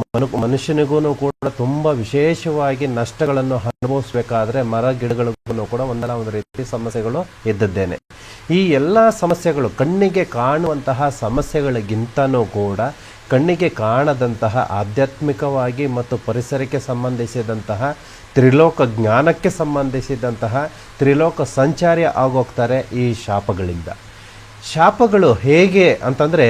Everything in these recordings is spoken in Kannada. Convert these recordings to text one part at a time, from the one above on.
ಮನು ಮನುಷ್ಯನಿಗೂ ಕೂಡ ತುಂಬ ವಿಶೇಷವಾಗಿ ನಷ್ಟಗಳನ್ನು ಅನುಭವಿಸಬೇಕಾದ್ರೆ ಮರ ಗಿಡಗಳಿಗೂ ಕೂಡ ಒಂದಲ್ಲ ಒಂದು ರೀತಿ ಸಮಸ್ಯೆಗಳು ಇದ್ದದ್ದೇನೆ. ಈ ಎಲ್ಲ ಸಮಸ್ಯೆಗಳು ಕಣ್ಣಿಗೆ ಕಾಣುವಂತಹ ಸಮಸ್ಯೆಗಳಿಗಿಂತನೂ ಕೂಡ ಕಣ್ಣಿಗೆ ಕಾಣದಂತಹ ಆಧ್ಯಾತ್ಮಿಕವಾಗಿ ಮತ್ತು ಪರಿಸರಕ್ಕೆ ಸಂಬಂಧಿಸಿದಂತಹ, ತ್ರಿಲೋಕ ಜ್ಞಾನಕ್ಕೆ ಸಂಬಂಧಿಸಿದಂತಹ, ತ್ರಿಲೋಕ ಸಂಚಾರಿ ಆಗೋಗ್ತಾರೆ ಈ ಶಾಪಗಳಿಂದ. ಶಾಪಗಳು ಹೇಗೆ ಅಂತಂದರೆ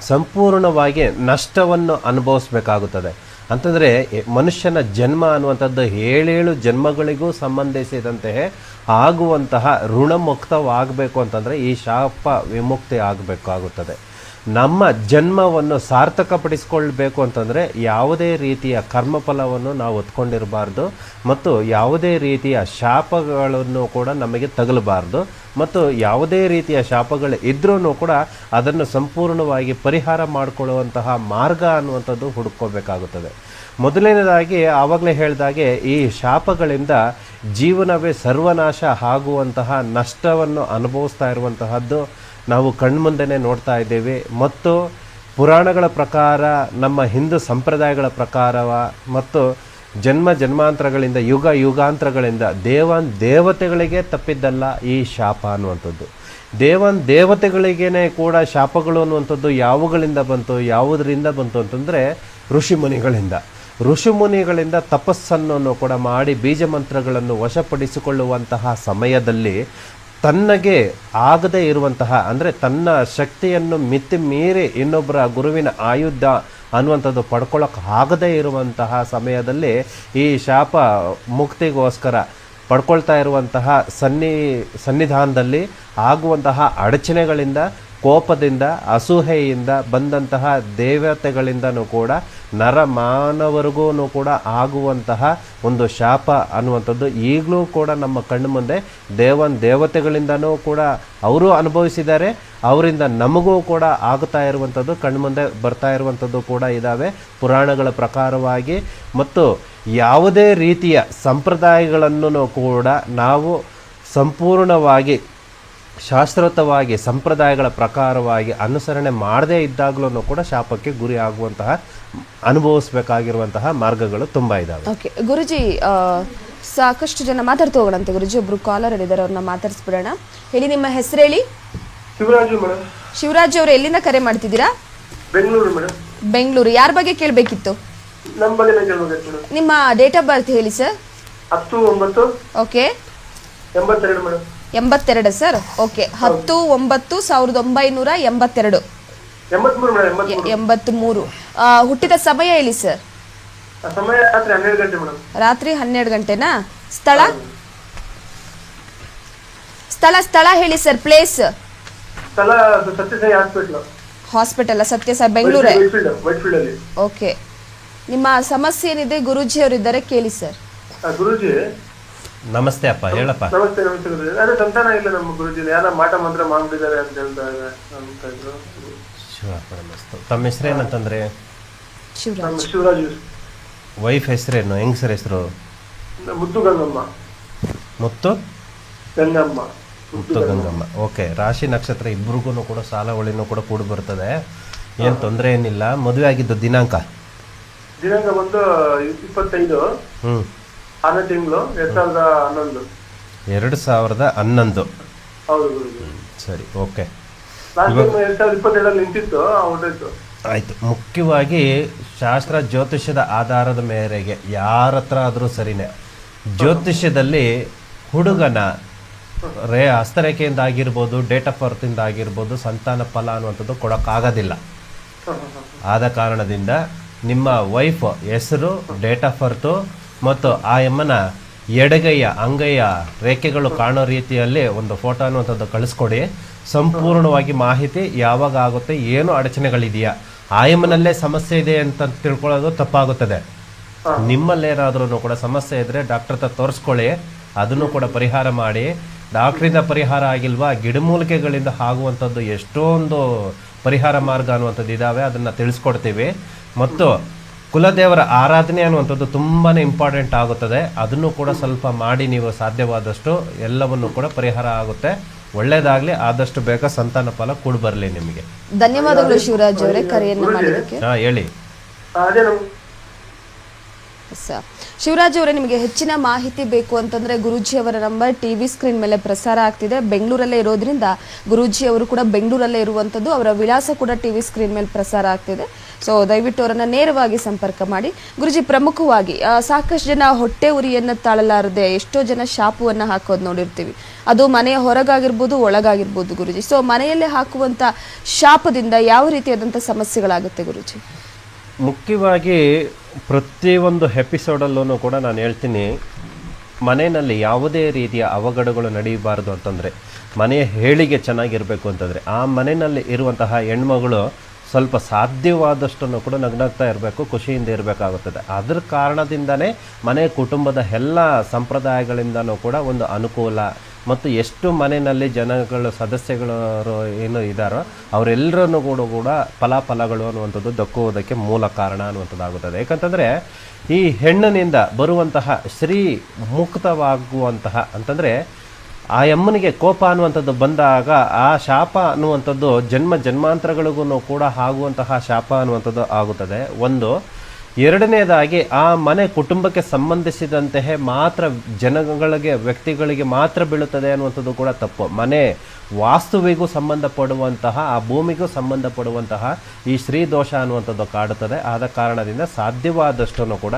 ಸಂಪೂರ್ಣವಾಗಿ ನಷ್ಟವನ್ನು ಅನುಭವಿಸ್ಬೇಕಾಗುತ್ತದೆ. ಅಂತಂದರೆ ಮನುಷ್ಯನ ಜನ್ಮ ಅನ್ನುವಂಥದ್ದು ಏಳೇಳು ಜನ್ಮಗಳಿಗೂ ಸಂಬಂಧಿಸಿದಂತೆ ಆಗುವಂತಹ ಋಣಮುಕ್ತವಾಗಬೇಕು ಅಂತಂದರೆ ಈ ಶಾಪ ವಿಮುಕ್ತಿ ಆಗಬೇಕಾಗುತ್ತದೆ. ನಮ್ಮ ಜನ್ಮವನ್ನು ಸಾರ್ಥಕಪಡಿಸ್ಕೊಳ್ಬೇಕು ಅಂತಂದರೆ ಯಾವುದೇ ರೀತಿಯ ಕರ್ಮಫಲವನ್ನು ನಾವು ಹೊತ್ಕೊಂಡಿರಬಾರ್ದು ಮತ್ತು ಯಾವುದೇ ರೀತಿಯ ಶಾಪಗಳನ್ನು ಕೂಡ ನಮಗೆ ತಗಲಬಾರ್ದು ಮತ್ತು ಯಾವುದೇ ರೀತಿಯ ಶಾಪಗಳು ಇದ್ರೂ ಕೂಡ ಅದನ್ನು ಸಂಪೂರ್ಣವಾಗಿ ಪರಿಹಾರ ಮಾಡಿಕೊಳ್ಳುವಂತಹ ಮಾರ್ಗ ಅನ್ನುವಂಥದ್ದು ಹುಡುಕೋಬೇಕಾಗುತ್ತದೆ. ಮೊದಲನೇದಾಗಿ ಆವಾಗಲೇ ಹೇಳಿದಾಗೆ ಈ ಶಾಪಗಳಿಂದ ಜೀವನವೇ ಸರ್ವನಾಶ ಆಗುವಂತಹ ನಷ್ಟವನ್ನು ಅನುಭವಿಸ್ತಾ ಇರುವಂತಹದ್ದು ನಾವು ಕಣ್ಮುಂದೆ ನೋಡ್ತಾ ಇದ್ದೇವೆ. ಮತ್ತು ಪುರಾಣಗಳ ಪ್ರಕಾರ, ನಮ್ಮ ಹಿಂದೂ ಸಂಪ್ರದಾಯಗಳ ಪ್ರಕಾರವ, ಮತ್ತು ಜನ್ಮ ಜನ್ಮಾಂತರಗಳಿಂದ, ಯುಗ ಯುಗಾಂತರಗಳಿಂದ ದೇವನ್ ದೇವತೆಗಳಿಗೆ ತಪ್ಪಿದ್ದಲ್ಲ ಈ ಶಾಪ ಅನ್ನುವಂಥದ್ದು. ದೇವನ್ ದೇವತೆಗಳಿಗೇ ಕೂಡ ಶಾಪಗಳು ಅನ್ನುವಂಥದ್ದು ಯಾವುಗಳಿಂದ ಬಂತು, ಯಾವುದರಿಂದ ಬಂತು ಅಂತಂದರೆ ಋಷಿಮುನಿಗಳಿಂದ. ಋಷಿಮುನಿಗಳಿಂದ ತಪಸ್ಸನ್ನು ಕೂಡ ಮಾಡಿ ಬೀಜ ಮಂತ್ರಗಳನ್ನು ವಶಪಡಿಸಿಕೊಳ್ಳುವಂತಹ ಸಮಯದಲ್ಲಿ ತನ್ನಗೆ ಆಗದೇ ಇರುವಂತಹ, ಅಂದರೆ ತನ್ನ ಶಕ್ತಿಯನ್ನು ಮಿತಿ ಮೀರಿ ಇನ್ನೊಬ್ಬರ ಗುರುವಿನ ಆಯುಧ ಅನ್ನುವಂಥದ್ದು ಪಡ್ಕೊಳ್ಳೋಕೆ ಆಗದೇ ಇರುವಂತಹ ಸಮಯದಲ್ಲಿ ಈ ಶಾಪ ಮುಕ್ತಿಗೋಸ್ಕರ ಪಡ್ಕೊಳ್ತಾ ಇರುವಂತಹ ಸನ್ನಿ, ಸನ್ನಿಧಾನದಲ್ಲಿ ಆಗುವಂತಹ ಅಡಚಣೆಗಳಿಂದ ಕೋಪದಿಂದ ಅಸೂಹೆಯಿಂದ ಬಂದಂತಹ ದೇವತೆಗಳಿಂದನೂ ಕೂಡ ನರ ಮಾನವರಿಗೂ ಕೂಡ ಆಗುವಂತಹ ಒಂದು ಶಾಪ ಅನ್ನುವಂಥದ್ದು ಈಗಲೂ ಕೂಡ ನಮ್ಮ ಕಣ್ಣು ಮುಂದೆ ದೇವನ್ ದೇವತೆಗಳಿಂದನೂ ಕೂಡ ಅವರು ಅನುಭವಿಸಿದ್ದಾರೆ. ಅವರಿಂದ ನಮಗೂ ಕೂಡ ಆಗ್ತಾ ಇರುವಂಥದ್ದು ಕಣ್ಮುಂದೆ ಬರ್ತಾ ಇರುವಂಥದ್ದು ಕೂಡ ಇದ್ದಾವೆ ಪುರಾಣಗಳ ಪ್ರಕಾರವಾಗಿ. ಮತ್ತು ಯಾವುದೇ ರೀತಿಯ ಸಂಪ್ರದಾಯಗಳನ್ನು ಕೂಡ ನಾವು ಸಂಪೂರ್ಣವಾಗಿ ಶಾಸ್ತ್ರೋತವಾಗಿ ಸಂಪ್ರದಾಯಗಳ ಪ್ರಕಾರವಾಗಿ ಅನುಸರಣೆ ಮಾಡದೇ ಇದ್ದಾಗಲೂ ಕೂಡ ಶಾಪಕ್ಕೆ ಗುರಿ ಆಗುವಂತಹ ಅನುಭವಿಸಬೇಕಾಗಿರುವಂತಹ ಮಾರ್ಗಗಳು ತುಂಬ ಇದ್ದಾವೆ ಓಕೆ ಗುರುಜಿ ಆ, ಸಾಕಷ್ಟು ಜನ ಮಾತಾಡ್ತಾ ಹೋಗೋಣಂತೆ. ಗುರುಜಿ ಒಬ್ರು ಕಾಲರ್ ಇದ್ದಾರೆ ಅವ್ರನ್ನ ಮಾತಾಡಿಸ್ಬಿಡೋಣ. ಹೇಳಿ ನಿಮ್ಮ ಹೆಸರು ಹೇಳಿ ಶಿವರಾಜು ಮೇಡಮ್. ಶಿವರಾಜ್ ಅವರು ಎಲ್ಲಿಂದ ಕರೆ ಮಾಡ್ತಿದ್ದೀರಾ? ಬೆಂಗಳೂರು ಮೇಡಮ್. ಬೆಂಗಳೂರು. ಯಾರ ಬಗ್ಗೆ ಕೇಳಬೇಕಿತ್ತು? ನಮ್ಮ ಬಗ್ಗೆನೇ ಕೇಳಬೇಕಿತ್ತು ಮೇಡಮ್. ನಿಮ್ಮ ಡೇಟ್ ಆಫ್ ಬರ್ತ್ ಹೇಳಿ ಸರ್. ಹತ್ತು ಒಂಬತ್ತು. ಓಕೆ. ಎಂಬತ್ತೆರಡು ಮೇಡಮ್. ಎಂಬತ್ತೆರಡು ಸರ್? ಓಕೆ ಹತ್ತು ಒಂಬತ್ತು ಸಾವಿರದ ಒಂಬೈನೂರ ಎಂಬತ್ತೆರಡು. ಎಂಬತ್ಮೂರು ಹುಟ್ಟಿದ ಸಮಯ ಹೇಳಿ ಸರ್? ರಾತ್ರಿ ಹನ್ನೆರಡು ಗಂಟೆನಾ? ಸ್ಥಳ? ಸ್ಥಳ ಸ್ಥಳ ಹೇಳಿ ಸರ್ ಪ್ಲೇಸ್ ಹಾಸ್ಪಿಟ್ಲ್. ಸತ್ಯ ಸರ್ ಬೆಂಗಳೂರೇ? ಓಕೆ ನಿಮ್ಮ ಸಮಸ್ಯೆ ಏನಿದೆ ಗುರುಜಿ ಅವರಿದ್ದಾರೆ ಕೇಳಿ ಸರ್. ಗುರೂಜಿ ನಮಸ್ತೆ ಅಪ್ಪ ಹೇಳಪ್ಪ. ನಮಸ್ತೆ ನಮಸ್ತೆ ಗುರುಜಿ ಅದೇ ಸಂತಾನ ಇಲ್ಲ ನಮ್ಮ ಗುರುಜಿ ಯಾರ ಮಾಟ ಮಂತ್ರ ಮಾಡ್ಬಿಟ್ಟಿದ್ದಾರೆ ಅಂತ ಹೇಳ್ತಾ ಇದ್ದಾರೆ ಅಂತ ಇದ್ರು. ಶಿವಪ್ಪ ತಮ್ಮ ಹೆಸರೇನಂತಂದ್ರೆ ಶಿವರಾಜ್. ನಮ್ಮ ಶಿವರಾಜು ವೈಫ್ ಹೆಸರೇನು ಹೆಂಗಸರ ಹೆಸರು? ಮುದ್ದು ಗಂಗಮ್ಮ. ಮುತ್ತು? ಗಂಗಮ್ಮ. ಮುತ್ತು ಗಂಗಮ್ಮ. ಓಕೆ. ರಾಶಿ ನಕ್ಷತ್ರ ಇಬ್ಬರಿಗೂ ಕೂಡ ಸಾಲ ಒಳಿನೂ ಕೂಡ ಕೂಡಿ ಬರ್ತದೆ. ಏನು ತೊಂದರೆ ಏನಿಲ್ಲ. ಮದುವೆ ಆಗಿದ್ದು ದಿನಾಂಕ? ದಿನಾಂಕ ಬಂದು ಇಪ್ಪತ್ತೈದು. ಹ್ಞೂ ಆರನೇ ತಿಂಗಳು ಎರಡ್ ಸಾವಿರದ ಹನ್ನೊಂದು. ಎರಡು ಸಾವಿರದ ಹನ್ನೊಂದು. ಹೌದು ಗುರುಜಿ. ಸರಿ ಓಕೆ. ಲಾಸ್ಟ್ ಟೈಮ್ ಎರಡ್ ಸಾವಿರದ ಇಪ್ಪತ್ತೆರಡಲ್ಲಿ ನಿಂತಿತ್ತು ಹೊರಟಾಯ್ತು ಆಯಿತು. ಮುಖ್ಯವಾಗಿ ಶಾಸ್ತ್ರ ಜ್ಯೋತಿಷ್ಯದ ಆಧಾರದ ಮೇರೆಗೆ ಯಾರ ಹತ್ರ ಆದರೂ ಸರಿನೇ. ಜ್ಯೋತಿಷ್ಯದಲ್ಲಿ ಹುಡುಗನ ರೇ ಹಸ್ತರೇಖೆಯಿಂದ ಆಗಿರ್ಬೋದು ಡೇಟ್ ಆಫ್ ಬರ್ತಿಂದ ಆಗಿರ್ಬೋದು ಸಂತಾನ ಫಲ ಅನ್ನುವಂಥದ್ದು ಕೊಡೋಕ್ಕಾಗೋದಿಲ್ಲ. ಆದ ಕಾರಣದಿಂದ ನಿಮ್ಮ ವೈಫ್ ಹೆಸರು ಡೇಟ್ ಆಫ್ ಬರ್ತು ಮತ್ತು ಆ ಎಮ್ಮನ ಎಡಗೈಯ ಅಂಗೈಯ ರೇಖೆಗಳು ಕಾಣೋ ರೀತಿಯಲ್ಲಿ ಒಂದು ಫೋಟೋ ಅನ್ನುವಂಥದ್ದು ಕಳಿಸ್ಕೊಡಿ. ಸಂಪೂರ್ಣವಾಗಿ ಮಾಹಿತಿ ಯಾವಾಗ ಆಗುತ್ತೆ ಏನು ಅಡಚಣೆಗಳಿದೆಯಾ ಆಯಮ್ಮನಲ್ಲೇ ಎಮ್ಮನಲ್ಲೇ ಸಮಸ್ಯೆ ಇದೆ ಅಂತ ತಿಳ್ಕೊಳ್ಳೋದು ತಪ್ಪಾಗುತ್ತದೆ. ನಿಮ್ಮಲ್ಲೇನಾದ್ರೂ ಕೂಡ ಸಮಸ್ಯೆ ಇದ್ರೆ ಡಾಕ್ಟರ್ ಹತ್ರ ತೋರಿಸ್ಕೊಳ್ಳಿ ಅದನ್ನು ಕೂಡ ಪರಿಹಾರ ಮಾಡಿ. ಡಾಕ್ಟ್ರಿಂದ ಪರಿಹಾರ ಆಗಿಲ್ವಾ ಗಿಡಮೂಲಿಕೆಗಳಿಂದ ಆಗುವಂಥದ್ದು ಎಷ್ಟೊಂದು ಪರಿಹಾರ ಮಾರ್ಗ ಅನ್ನುವಂಥದ್ದು ಇದ್ದಾವೆ ಅದನ್ನು ತಿಳಿಸ್ಕೊಡ್ತೀವಿ. ಮತ್ತು ಕುಲದೇವರ ಆರಾಧನೆ ಅನ್ನುವಂಥದ್ದು ತುಂಬಾ ಇಂಪಾರ್ಟೆಂಟ್ ಆಗುತ್ತದೆ. ಅದನ್ನು ಕೂಡ ಸ್ವಲ್ಪ ಮಾಡಿ ನೀವು ಸಾಧ್ಯವಾದಷ್ಟು ಎಲ್ಲವನ್ನು ಕೂಡ ಪರಿಹಾರ ಆಗುತ್ತೆ. ಒಳ್ಳೇದಾಗ್ಲಿ ಆದಷ್ಟು ಬೇಗ ಸಂತಾನ ಫಲ ಕೂಡ ಬರಲಿ ನಿಮಗೆ. ಧನ್ಯವಾದಗಳು ಶಿವರಾಜ್ ಅವರೇ ಕರೆಯನ್ನು ಮಾಡಿದ್ದಕ್ಕೆ. ಹಾ ಹೇಳಿ. ಅದೇ ಶಿವರಾಜ್ ಅವರೇ, ನಿಮಗೆ ಹೆಚ್ಚಿನ ಮಾಹಿತಿ ಬೇಕು ಅಂತಂದ್ರೆ ಗುರೂಜಿಯವರ ನಂಬರ್ ಟಿವಿ ಸ್ಕ್ರೀನ್ ಮೇಲೆ ಪ್ರಸಾರ ಆಗ್ತಿದೆ. ಬೆಂಗಳೂರಲ್ಲೇ ಇರೋದ್ರಿಂದ ಗುರೂಜಿ ಅವರು ಕೂಡ ಬೆಂಗಳೂರಲ್ಲೇ ಇರುವಂಥದ್ದು ಅವರ ವಿಳಾಸ ಕೂಡ ಟಿವಿ ಸ್ಕ್ರೀನ್ ಮೇಲೆ ಪ್ರಸಾರ ಆಗ್ತಿದೆ. ಸೊ ದಯವಿಟ್ಟು ಅವರನ್ನ ನೇರವಾಗಿ ಸಂಪರ್ಕ ಮಾಡಿ. ಗುರುಜಿ, ಪ್ರಮುಖವಾಗಿ ಸಾಕಷ್ಟು ಜನ ಹೊಟ್ಟೆ ಉರಿಯನ್ನು ತಾಳಲಾರದೆ ಎಷ್ಟೋ ಜನ ಶಾಪವನ್ನು ಹಾಕೋದು ನೋಡಿರ್ತೀವಿ. ಅದು ಮನೆಯ ಹೊರಗಾಗಿರ್ಬೋದು, ಒಳಗಾಗಿರ್ಬೋದು ಗುರುಜಿ. ಸೊ ಮನೆಯಲ್ಲೇ ಹಾಕುವಂತ ಶಾಪದಿಂದ ಯಾವ ರೀತಿಯಾದಂಥ ಸಮಸ್ಯೆಗಳಾಗುತ್ತೆ ಗುರುಜಿ? ಮುಖ್ಯವಾಗಿ ಪ್ರತಿಯೊಂದು ಎಪಿಸೋಡಲ್ಲೂ ಕೂಡ ನಾನು ಹೇಳ್ತೀನಿ, ಮನೆಯಲ್ಲಿ ಯಾವುದೇ ರೀತಿಯ ಅವಘಡಗಳು ನಡೆಯಬಾರದು ಅಂತಂದರೆ, ಮನೆಯ ಹೇಳಿಗೆ ಚೆನ್ನಾಗಿರಬೇಕು ಅಂತಂದರೆ, ಆ ಮನೆಯಲ್ಲಿ ಇರುವಂತಹ ಹೆಣ್ಮಗಳು ಸ್ವಲ್ಪ ಸಾಧ್ಯವಾದಷ್ಟನ್ನು ಕೂಡ ನಗ್ನಾಗ್ತಾ ಇರಬೇಕು, ಖುಷಿಯಿಂದ ಇರಬೇಕಾಗುತ್ತದೆ. ಅದರ ಕಾರಣದಿಂದನೇ ಮನೆ ಕುಟುಂಬದ ಎಲ್ಲ ಸಂಪ್ರದಾಯಗಳಿಂದನೂ ಕೂಡ ಒಂದು ಅನುಕೂಲ ಮತ್ತು ಎಷ್ಟು ಮನೆಯಲ್ಲಿ ಜನಗಳು, ಸದಸ್ಯಗಳು ಏನು ಇದ್ದಾರೋ ಅವರೆಲ್ಲರನ್ನು ಕೂಡ ಕೂಡ ಫಲಾಫಲಗಳು ಅನ್ನುವಂಥದ್ದು ದಕ್ಕುವುದಕ್ಕೆ ಮೂಲ ಕಾರಣ ಅನ್ನುವಂಥದ್ದಾಗುತ್ತದೆ. ಯಾಕಂತಂದರೆ ಈ ಹೆಣ್ಣಿನಿಂದ ಬರುವಂತಹ ಶ್ರೀ ಮುಕ್ತವಾಗುವಂತಹ ಅಂತಂದರೆ ಆ ಯಮ್ಮನಿಗೆ ಕೋಪ ಅನ್ನುವಂಥದ್ದು ಬಂದಾಗ ಆ ಶಾಪ ಅನ್ನುವಂಥದ್ದು ಜನ್ಮ ಜನ್ಮಾಂತರಗಳಿಗೂ ಕೂಡ ಆಗುವಂತಹ ಶಾಪ ಅನ್ನುವಂಥದ್ದು ಆಗುತ್ತದೆ. ಒಂದು ಎರಡನೇದಾಗಿ ಆ ಮನೆ ಕುಟುಂಬಕ್ಕೆ ಸಂಬಂಧಿಸಿದಂತೆ ಮಾತ್ರ ಜನಗಳಿಗೆ ವ್ಯಕ್ತಿಗಳಿಗೆ ಮಾತ್ರ ಬೀಳುತ್ತದೆ ಅನ್ನುವಂಥದ್ದು ಕೂಡ ತಪ್ಪು. ಮನೆ ವಾಸ್ತುವಿಗೂ ಸಂಬಂಧಪಡುವಂತಹ ಆ ಭೂಮಿಗೂ ಸಂಬಂಧಪಡುವಂತಹ ಈ ಶ್ರೀ ದೋಷ ಅನ್ನುವಂಥದ್ದು ಕಾಡುತ್ತದೆ. ಆದ ಕಾರಣದಿಂದ ಸಾಧ್ಯವಾದಷ್ಟನ್ನು ಕೂಡ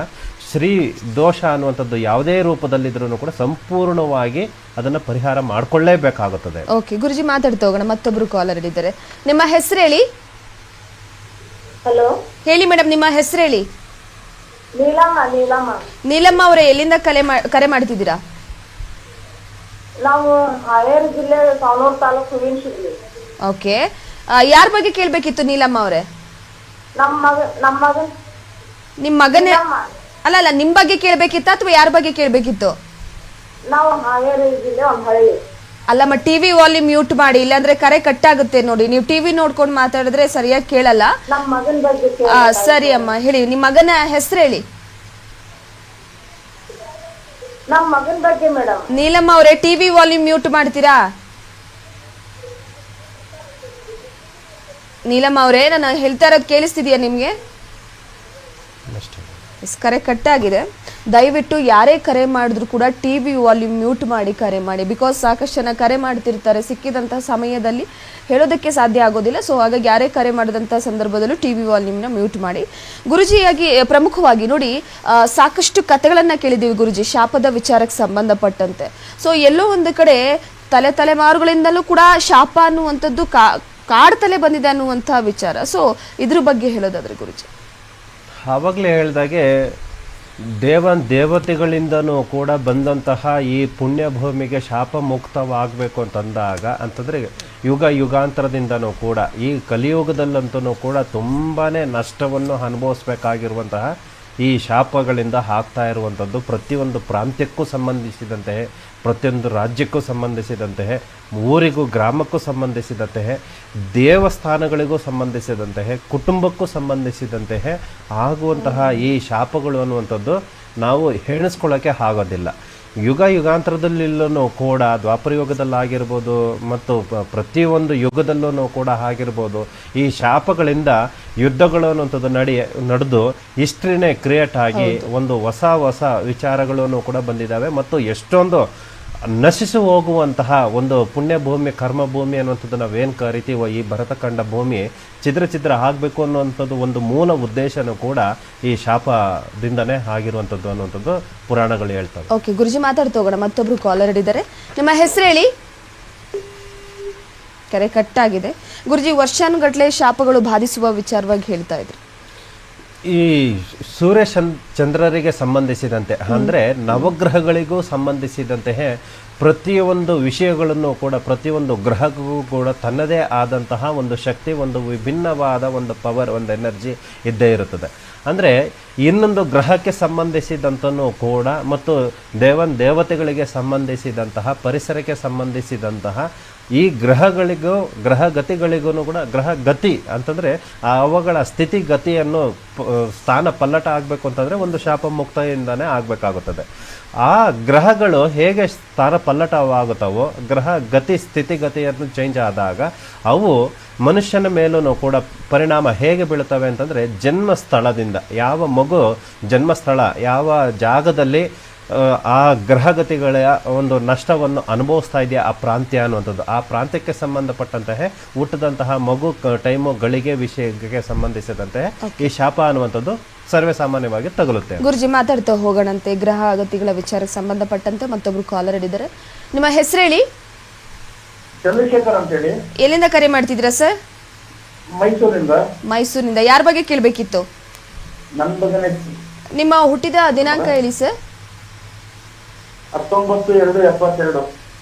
ಶ್ರೀ ದೋಷ ಅನ್ನುವಂಥದ್ದು ಯಾವುದೇ ರೂಪದಲ್ಲಿದ್ರೂ ಕೂಡ ಸಂಪೂರ್ಣವಾಗಿ ಅದನ್ನು ಪರಿಹಾರ ಮಾಡಿಕೊಳ್ಳೇಬೇಕಾಗುತ್ತದೆ. ಓಕೆ ಗುರುಜಿ ಮಾತಾಡ್ತಾ ಹೋಗೋಣ. ಮತ್ತೊಬ್ಬರು ಕಾಲರ್ ಇದ್ದಾರೆ ನಿಮ್ಮ ಹೆಸರು ಹೇಳಿ? ಹಲೋ ಹೇಳಿ ಮೇಡಮ್ ನಿಮ್ಮ ಹೆಸರು ಹೇಳಿ? ನೀಲಮ್ಮ ನೀಲಮ್ಮ. ನೀಲಮ್ಮ ಅವರೇ ಎಲ್ಲಿಂದ ಕಲೆ ಕರೆ ಮಾಡ್ತಿದ್ದೀರಾ? ನಾವು ಹಾವೇರಿ ಜಿಲ್ಲೆ ಸಾವನೂರು ತಾಲೂಕು ಓಕೆ. ಯಾರ ಬಗ್ಗೆ ಕೇಳಬೇಕಿತ್ತು ನೀಲಮ್ಮ ಅವರೇ? ನಮ್ಮ ಮಗ ನಮ್ಮ ಮಗ ನಿಮ್ಮ ಮಗನೇ ನೀಲಮ್ಮ. ಅಲ್ಲ ಅಲ್ಲ ನಿಮ್ಮ ಬಗ್ಗೆ ಕೇಳಬೇಕಿತ್ತ ಅಥವಾ ಯಾರ ಬಗ್ಗೆ ಕೇಳಬೇಕಿತ್ತು? ನಾವು ಹಾವೇರಿ ಜಿಲ್ಲೆ ಒಂದ್ ಹಳ್ಳಿ. ಅಲ್ಲಮ್ಮ ಟಿವಿ ವಾಲ್ಯೂಮ್ ಮ್ಯೂಟ್ ಮಾಡಿ ಇಲ್ಲಾಂದ್ರೆ ಕರೆ ಕಟ್ ಆಗುತ್ತೆ ನೋಡಿ. ನೀವು ಟಿವಿ ನೋಡ್ಕೊಂಡು ಮಾತಾಡಿದ್ರೆ ಸರಿಯಾಗಿ ಕೇಳಲ್ಲ. ಮಗನ್ ಬಗ್ಗೆ ಸರಿ ಅಮ್ಮ ಹೇಳಿ. ನಿಮ್ಮ ಮಗನ ಹೆಸರು ಹೇಳಿ? ನಮ್ಮ ಮಗನ್ ಬಗ್ಗೆ ಮೇಡಮ್ ನೀಲಮ್ಮ ಅವರೇ ಟಿವಿ ವಾಲ್ಯೂಮ್ ಮ್ಯೂಟ್ ಮಾಡ್ತೀರಾ? ನೀಲಮ್ಮ ಅವರೇ ನಾನು ಹೇಳ್ತಾ ಇರೋದು ಕೇಳಿಸ್ತಿದ್ಯಾ ನಿಮಗೆ? ಎಸ್ ಕರೆ ಕಟ್ಟಾಗಿದೆ. ದಯವಿಟ್ಟು ಯಾರೇ ಕರೆ ಮಾಡಿದ್ರು ಕೂಡ ಟಿ ವಿ ವಾಲ್ಯೂಮ್ ಮ್ಯೂಟ್ ಮಾಡಿ ಕರೆ ಮಾಡಿ ಬಿಕಾಸ್ ಸಾಕಷ್ಟು ಜನ ಕರೆ ಮಾಡ್ತಿರ್ತಾರೆ ಸಿಕ್ಕಿದಂಥ ಸಮಯದಲ್ಲಿ ಹೇಳೋದಕ್ಕೆ ಸಾಧ್ಯ ಆಗೋದಿಲ್ಲ. ಸೊ ಹಾಗಾಗಿ ಯಾರೇ ಕರೆ ಮಾಡಿದಂಥ ಸಂದರ್ಭದಲ್ಲೂ ಟಿ ವಿ ವಾಲ್ಯೂಮ್ನ ಮ್ಯೂಟ್ ಮಾಡಿ. ಗುರುಜಿಯಾಗಿ ಪ್ರಮುಖವಾಗಿ ನೋಡಿ ಸಾಕಷ್ಟು ಕಥೆಗಳನ್ನು ಕೇಳಿದ್ದೀವಿ ಗುರುಜಿ, ಶಾಪದ ವಿಚಾರಕ್ಕೆ ಸಂಬಂಧಪಟ್ಟಂತೆ. ಸೊ ಎಲ್ಲೋ ಒಂದು ಕಡೆ ತಲೆ ತಲೆಮಾರುಗಳಿಂದಲೂ ಕೂಡ ಶಾಪ ಅನ್ನುವಂಥದ್ದು ಕಾ, ಕಾಡ್ತಲೇ ಬಂದಿದೆ ಅನ್ನುವಂಥ ವಿಚಾರ. ಸೊ ಇದ್ರ ಬಗ್ಗೆ ಹೇಳೋದಾದ್ರೆ ಗುರುಜಿ. ಆವಾಗಲೇ ಹೇಳಿದಾಗೆ ದೇವನ್ ದೇವತೆಗಳಿಂದನೂ ಕೂಡ ಬಂದಂತಹ ಈ ಪುಣ್ಯಭೂಮಿಗೆ ಶಾಪ ಮುಕ್ತವಾಗಬೇಕು ಅಂತಂದಾಗ, ಅಂತಂದರೆ ಯುಗ ಯುಗಾಂತರದಿಂದನೂ ಕೂಡ, ಈ ಕಲಿಯುಗದಲ್ಲಂತೂ ಕೂಡ ತುಂಬಾ ನಷ್ಟವನ್ನು ಅನುಭವಿಸ್ಬೇಕಾಗಿರುವಂತಹ ಈ ಶಾಪಗಳಿಂದ ಆಗ್ತಾ ಇರುವಂಥದ್ದು ಪ್ರತಿಯೊಂದು ಪ್ರಾಂತ್ಯಕ್ಕೂ ಸಂಬಂಧಿಸಿದಂತೆ, ಪ್ರತಿಯೊಂದು ರಾಜ್ಯಕ್ಕೂ ಸಂಬಂಧಿಸಿದಂತೆ, ಊರಿಗೂ ಗ್ರಾಮಕ್ಕೂ ಸಂಬಂಧಿಸಿದಂತೆ, ದೇವಸ್ಥಾನಗಳಿಗೂ ಸಂಬಂಧಿಸಿದಂತೆ, ಕುಟುಂಬಕ್ಕೂ ಸಂಬಂಧಿಸಿದಂತೆ ಆಗುವಂತಹ ಈ ಶಾಪಗಳು ಅನ್ನುವಂಥದ್ದು ನಾವು ಹೇಳಿಸ್ಕೊಳ್ಳೋಕ್ಕೆ ಆಗೋದಿಲ್ಲ. ಯುಗ ಯುಗಾಂತರದಲ್ಲಿಲ್ಲೂ ಕೂಡ ದ್ವಾಪರ ಯುಗದಲ್ಲಾಗಿರ್ಬೋದು ಮತ್ತು ಪ್ರತಿಯೊಂದು ಯುಗದಲ್ಲೂ ಕೂಡ ಆಗಿರ್ಬೋದು ಈ ಶಾಪಗಳಿಂದ ಯುದ್ಧಗಳು ಅನ್ನುವಂಥದ್ದು ನಡೆಯ ನಡೆದು ಹಿಸ್ಟ್ರಿನೇ ಕ್ರಿಯೇಟ್ ಆಗಿ ಒಂದು ಹೊಸ ಹೊಸ ವಿಚಾರಗಳನ್ನು ಕೂಡ ಬಂದಿದ್ದಾವೆ. ಮತ್ತು ಎಷ್ಟೊಂದು ನಶಿಸಿ ಹೋಗುವಂತಹ ಒಂದು ಪುಣ್ಯ ಭೂಮಿ ಕರ್ಮ ಭೂಮಿ ಅನ್ನುವಂಥದ್ದು ನಾವೇನು ಕರಿತೀವೋ ಈ ಭರತಖಂಡ ಭೂಮಿ ಚಿತ್ರ ಚಿತ್ರ ಆಗಬೇಕು ಅನ್ನುವಂಥದ್ದು ಒಂದು ಮೂಲ ಉದ್ದೇಶನೂ ಕೂಡ ಈ ಶಾಪದಿಂದನೇ ಆಗಿರುವಂಥದ್ದು ಅನ್ನುವಂಥದ್ದು ಪುರಾಣಗಳು ಹೇಳ್ತವೆ. ಓಕೆ ಗುರುಜಿ ಮಾತಾಡ್ತಾ ಹೋಗೋಣ. ಮತ್ತೊಬ್ರು ಕಾಲರ್ ಇದ್ದಾರೆ. ನಿಮ್ಮ ಹೆಸರು ಹೇಳಿ? ಕರೆ ಕಟ್ಟಾಗಿದೆ ಗುರುಜಿ, ವರ್ಷಾನುಗಟ್ಲೆ ಶಾಪಗಳು ಬಾಧಿಸುವ ವಿಚಾರವಾಗಿ ಹೇಳ್ತಾ ಇದ್ರು. ಈ ಸೂರ್ಯ ಚಂದ್- ಚಂದ್ರರಿಗೆ ಸಂಬಂಧಿಸಿದಂತೆ, ಅಂದರೆ ನವಗ್ರಹಗಳಿಗೂ ಸಂಬಂಧಿಸಿದಂತೆ ಪ್ರತಿಯೊಂದು ವಿಷಯಗಳನ್ನು ಕೂಡ, ಪ್ರತಿಯೊಂದು ಗ್ರಹಕ್ಕೂ ಕೂಡ ತನ್ನದೇ ಆದಂತಹ ಒಂದು ಶಕ್ತಿ, ಒಂದು ವಿಭಿನ್ನವಾದ ಒಂದು ಪವರ್ ಒಂದು ಎನರ್ಜಿ ಇದ್ದೇ ಇರುತ್ತದೆ. ಅಂದರೆ ಇನ್ನೊಂದು ಗ್ರಹಕ್ಕೆ ಸಂಬಂಧಿಸಿದಂತನೂ ಕೂಡ, ಮತ್ತು ದೇವನ್ ದೇವತೆಗಳಿಗೆ ಸಂಬಂಧಿಸಿದಂತಹ, ಪರಿಸರಕ್ಕೆ ಸಂಬಂಧಿಸಿದಂತಹ ಈ ಗ್ರಹಗಳಿಗೂ, ಗ್ರಹ ಗತಿಗಳಿಗೂ ಕೂಡ ಗ್ರಹ ಗತಿ ಅಂತಂದರೆ ಅವುಗಳ ಸ್ಥಿತಿ ಗತಿಯನ್ನು ಸ್ಥಾನ ಪಲ್ಲಟ ಆಗಬೇಕು ಅಂತಂದರೆ ಒಂದು ಶಾಪ ಮುಕ್ತಿಯಿಂದನೇ ಆಗಬೇಕಾಗುತ್ತದೆ. ಆ ಗ್ರಹಗಳು ಹೇಗೆ ಸ್ಥಾನ ಪಲ್ಲಟವಾಗುತ್ತವೋ, ಗ್ರಹ ಗತಿ ಸ್ಥಿತಿಗತಿಯನ್ನು ಚೇಂಜ್ ಆದಾಗ ಅವು ಮನುಷ್ಯನ ಮೇಲೂ ಕೂಡ ಪರಿಣಾಮ ಹೇಗೆ ಬೀಳುತ್ತವೆ ಅಂತಂದರೆ ಜನ್ಮಸ್ಥಳದಿಂದ, ಯಾವ ಮಗು ಜನ್ಮಸ್ಥಳ, ಯಾವ ಜಾಗದಲ್ಲಿ ಆ, ಗ್ರಹಗತಿಗಳ ಒಂದು ನಷ್ಟವನ್ನು ಅನುಭವಿಸ್ತಾ ಇದೆಯಾ ಆ ಪ್ರಾಂತ್ಯ ಅನ್ನುವಂಥದ್ದು. ಆ ಪ್ರಾಂತ್ಯಕ್ಕೆ ಸಂಬಂಧಪಟ್ಟಂತಹ ಹುಟ್ಟಿದಂತಹ ಮಗು ಕ- ಟೈಮು ಗಳಿಗೆ ವಿಷಯಕ್ಕೆ ಸಂಬಂಧಿಸಿದಂತೆ ಈ ಶಾಪ ಅನ್ನುವಂಥದ್ದು ಸರ್ವೇ ಸಾಮಾನ್ಯವಾಗಿ ತಗಲುತ್ತೆ. ಗುರುಜಿ ಮಾತಾಡ್ತಾ ಹೋಗೋಣಂತೆ. ಗ್ರಹ ಅಗತಿಗಳ ವಿಚಾರಕ್ಕೆ ಸಂಬಂಧಪಟ್ಟಂತೆ ಮತ್ತೊಬ್ರು ಕಾಲರ್ ಹಿಡಿದ್ದಾರೆ ನಿಮ್ಮ ಹೆಸರು ಹೇಳಿ ಚಂದ್ರಶೇಖರ್ ಅಂತೇಳಿ. ಎಲ್ಲಿಂದ ಕರೆ ಮಾಡ್ತಿದ್ದೀರಾ ಸರ್? ಮೈಸೂರಿಂದ. ಮೈಸೂರಿನಿಂದ ಯಾರ ಬಗ್ಗೆ ಕೇಳಬೇಕಿತ್ತು? ನನ್ನ ನಿಮ್ಮ ಹುಟ್ಟಿದ ದಿನಾಂಕ ಹೇಳಿ ಸರ್. ಹತ್ತೊಂಬತ್ತು ಎರಡು ಎಪ್ಪತ್ತೆರಡು.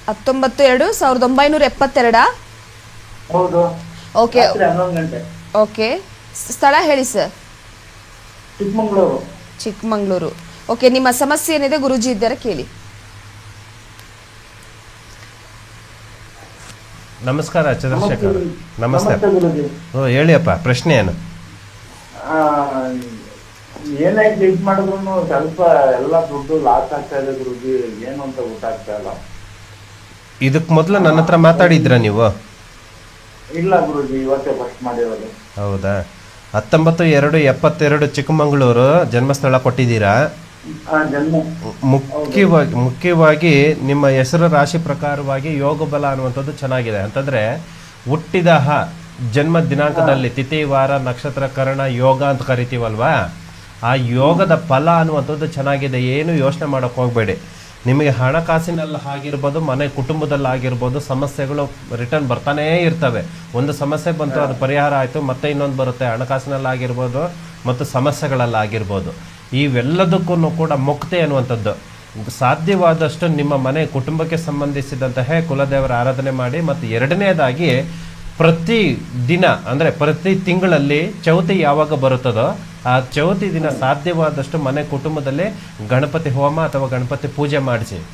ಹತ್ತೊಂಬತ್ತು ಎರಡು ಸಾವಿರದ ಒಂಬೈನೂರ ಎಪ್ಪತ್ತೆರಡ. ಹೌದು. ಓಕೆ ರಾತ್ರಿ ಹನ್ನೊಂದು ಗಂಟೆ. ಓಕೆ ಸ್ಥಳ ಹೇಳಿ ಸರ್ ಚಿಕ್ಕಮಂಗ್ಳೂರು. ಚಿಕ್ಕಮಂಗ್ಳೂರು. ಓಕೆ ನಿಮ್ಮ ಸಮಸ್ಯೆ ಏನಿದೆ ಗುರುಜಿ ಇದ್ದಾರೆ ಕೇಳಿ. ನಮಸ್ಕಾರ ಚಂದ್ರಶೇಖರ್ ನಮಸ್ತೆ. ನಮಸ್ತೆ ಗುರುಜಿ. ಓ ಹೇಳಿಯಪ್ಪ ಪ್ರಶ್ನೆ ಏನು? ಆ, ಏನೇ ಟ್ರೀಟ್ ಮಾಡಿದ್ರು ಸ್ವಲ್ಪ ಎಲ್ಲ ದುಡ್ಡು ಲಾಸ್ ಆಗ್ತಾ ಇದೆ ಗುರುಜಿ ಏನು ಅಂತ ಗೊತ್ತಾಗ್ತಾ ಇಲ್ಲ. ಇದಕ್ಕೆ ಮೊದಲು ನನ್ನ ಹತ್ರ ಮಾತಾಡಿದ್ರ ನೀವು? ಇಲ್ಲ ಗುರುಜಿ ಇವತ್ತೇ ಫಸ್ಟ್ ಮಾಡಿರೋದು. ಹೌದಾ? ಹತ್ತೊಂಬತ್ತು ಎರಡು ಎಪ್ಪತ್ತೆರಡು ಚಿಕ್ಕಮಗಳೂರು ಜನ್ಮಸ್ಥಳ ಕೊಟ್ಟಿದ್ದೀರಾ? ಆ, ಜನ್ಮ. ಮುಖ್ಯವಾಗಿ ಮುಖ್ಯವಾಗಿ ನಿಮ್ಮ ಹೆಸರು ರಾಶಿ ಪ್ರಕಾರವಾಗಿ ಯೋಗ ಬಲ ಅನ್ನುವಂಥದ್ದು ಚೆನ್ನಾಗಿದೆ. ಅಂತಂದ್ರೆ ಹುಟ್ಟಿದ ಹ ಜನ್ಮ ದಿನಾಂಕದಲ್ಲಿ ತಿಥಿ ವಾರ ನಕ್ಷತ್ರ ಕರ್ಣ ಯೋಗ ಅಂತ ಕರಿತೀವಲ್ವಾ? ಆ ಯೋಗದ ಫಲ ಅನ್ನುವಂಥದ್ದು ಚೆನ್ನಾಗಿದೆ, ಏನು ಯೋಚನೆ ಮಾಡೋಕೆ ಹೋಗಬೇಡಿ. ನಿಮಗೆ ಹಣಕಾಸಿನಲ್ಲಿ ಆಗಿರ್ಬೋದು, ಮನೆ ಕುಟುಂಬದಲ್ಲಿ ಆಗಿರ್ಬೋದು, ಸಮಸ್ಯೆಗಳು ರಿಟರ್ನ್ ಬರ್ತಾನೇ ಇರ್ತವೆ. ಒಂದು ಸಮಸ್ಯೆ ಬಂತು, ಅದು ಪರಿಹಾರ ಆಯಿತು, ಮತ್ತೆ ಇನ್ನೊಂದು ಬರುತ್ತೆ. ಹಣಕಾಸಿನಲ್ಲಿ ಆಗಿರ್ಬೋದು ಮತ್ತು ಸಮಸ್ಯೆಗಳಲ್ಲಾಗಿರ್ಬೋದು ಇವೆಲ್ಲದಕ್ಕೂ ಕೂಡ ಮುಕ್ತಿ ಅನ್ನುವಂಥದ್ದು. ಸಾಧ್ಯವಾದಷ್ಟು ನಿಮ್ಮ ಮನೆ ಕುಟುಂಬಕ್ಕೆ ಸಂಬಂಧಿಸಿದಂತಹ ಕುಲದೇವರ ಆರಾಧನೆ ಮಾಡಿ, ಮತ್ತು ಎರಡನೇದಾಗಿ ಪ್ರತಿ ದಿನ, ಅಂದರೆ ಪ್ರತಿ ತಿಂಗಳಲ್ಲಿ ಚೌತಿ ಯಾವಾಗ ಬರುತ್ತದೋ ಆ ಚೌತಿ ದಿನ ಸಾಧ್ಯವಾದಷ್ಟು ಮನೆ ಕುಟುಂಬದಲ್ಲೇ ಗಣಪತಿ ಹೋಮ ಅಥವಾ ಗಣಪತಿ ಪೂಜೆ ಮಾಡಿಸಿ.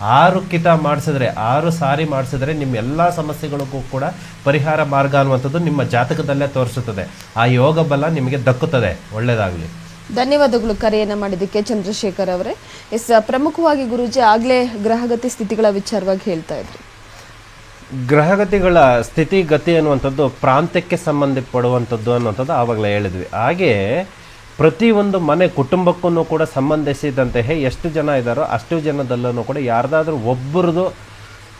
ಆರು ಕಿತ ಮಾಡಿಸಿದ್ರೆ, ಆರು ಸಾರಿ ಮಾಡಿಸಿದ್ರೆ ನಿಮ್ಮ ಎಲ್ಲ ಸಮಸ್ಯೆಗಳಿಗೂ ಕೂಡ ಪರಿಹಾರ ಮಾರ್ಗ ಅನ್ನುವಂಥದ್ದು ನಿಮ್ಮ ಜಾತಕದಲ್ಲೇ ತೋರಿಸುತ್ತದೆ. ಆ ಯೋಗ ಬಲ ನಿಮಗೆ ದಕ್ಕುತ್ತದೆ. ಒಳ್ಳೆಯದಾಗಲಿ ಧನ್ಯವಾದಗಳು ಕರೆಯನ್ನು ಮಾಡಿದ್ದಕ್ಕೆ ಚಂದ್ರಶೇಖರ್ ಅವರೇ. ಎಸ್, ಪ್ರಮುಖವಾಗಿ ಗುರುಜಿ ಆಗಲೇ ಗ್ರಹಗತಿ ಸ್ಥಿತಿಗಳ ವಿಚಾರವಾಗಿ ಹೇಳ್ತಾ ಇದ್ರಿ. ಗ್ರಹಗತಿಗಳ ಸ್ಥಿತಿಗತಿ ಅನ್ನುವಂಥದ್ದು ಪ್ರಾಂತ್ಯಕ್ಕೆ ಸಂಬಂಧಪಡುವಂಥದ್ದು ಅನ್ನುವಂಥದ್ದು ಆವಾಗಲೇ ಹೇಳಿದ್ವಿ. ಹಾಗೆ ಪ್ರತಿಯೊಂದು ಮನೆ ಕುಟುಂಬಕ್ಕೂ ಕೂಡ ಸಂಬಂಧಿಸಿದಂತೆ ಎಷ್ಟು ಜನ ಇದ್ದಾರೋ ಅಷ್ಟು ಜನದಲ್ಲೂ ಕೂಡ ಯಾರ್ದಾದ್ರೂ ಒಬ್ಬರದು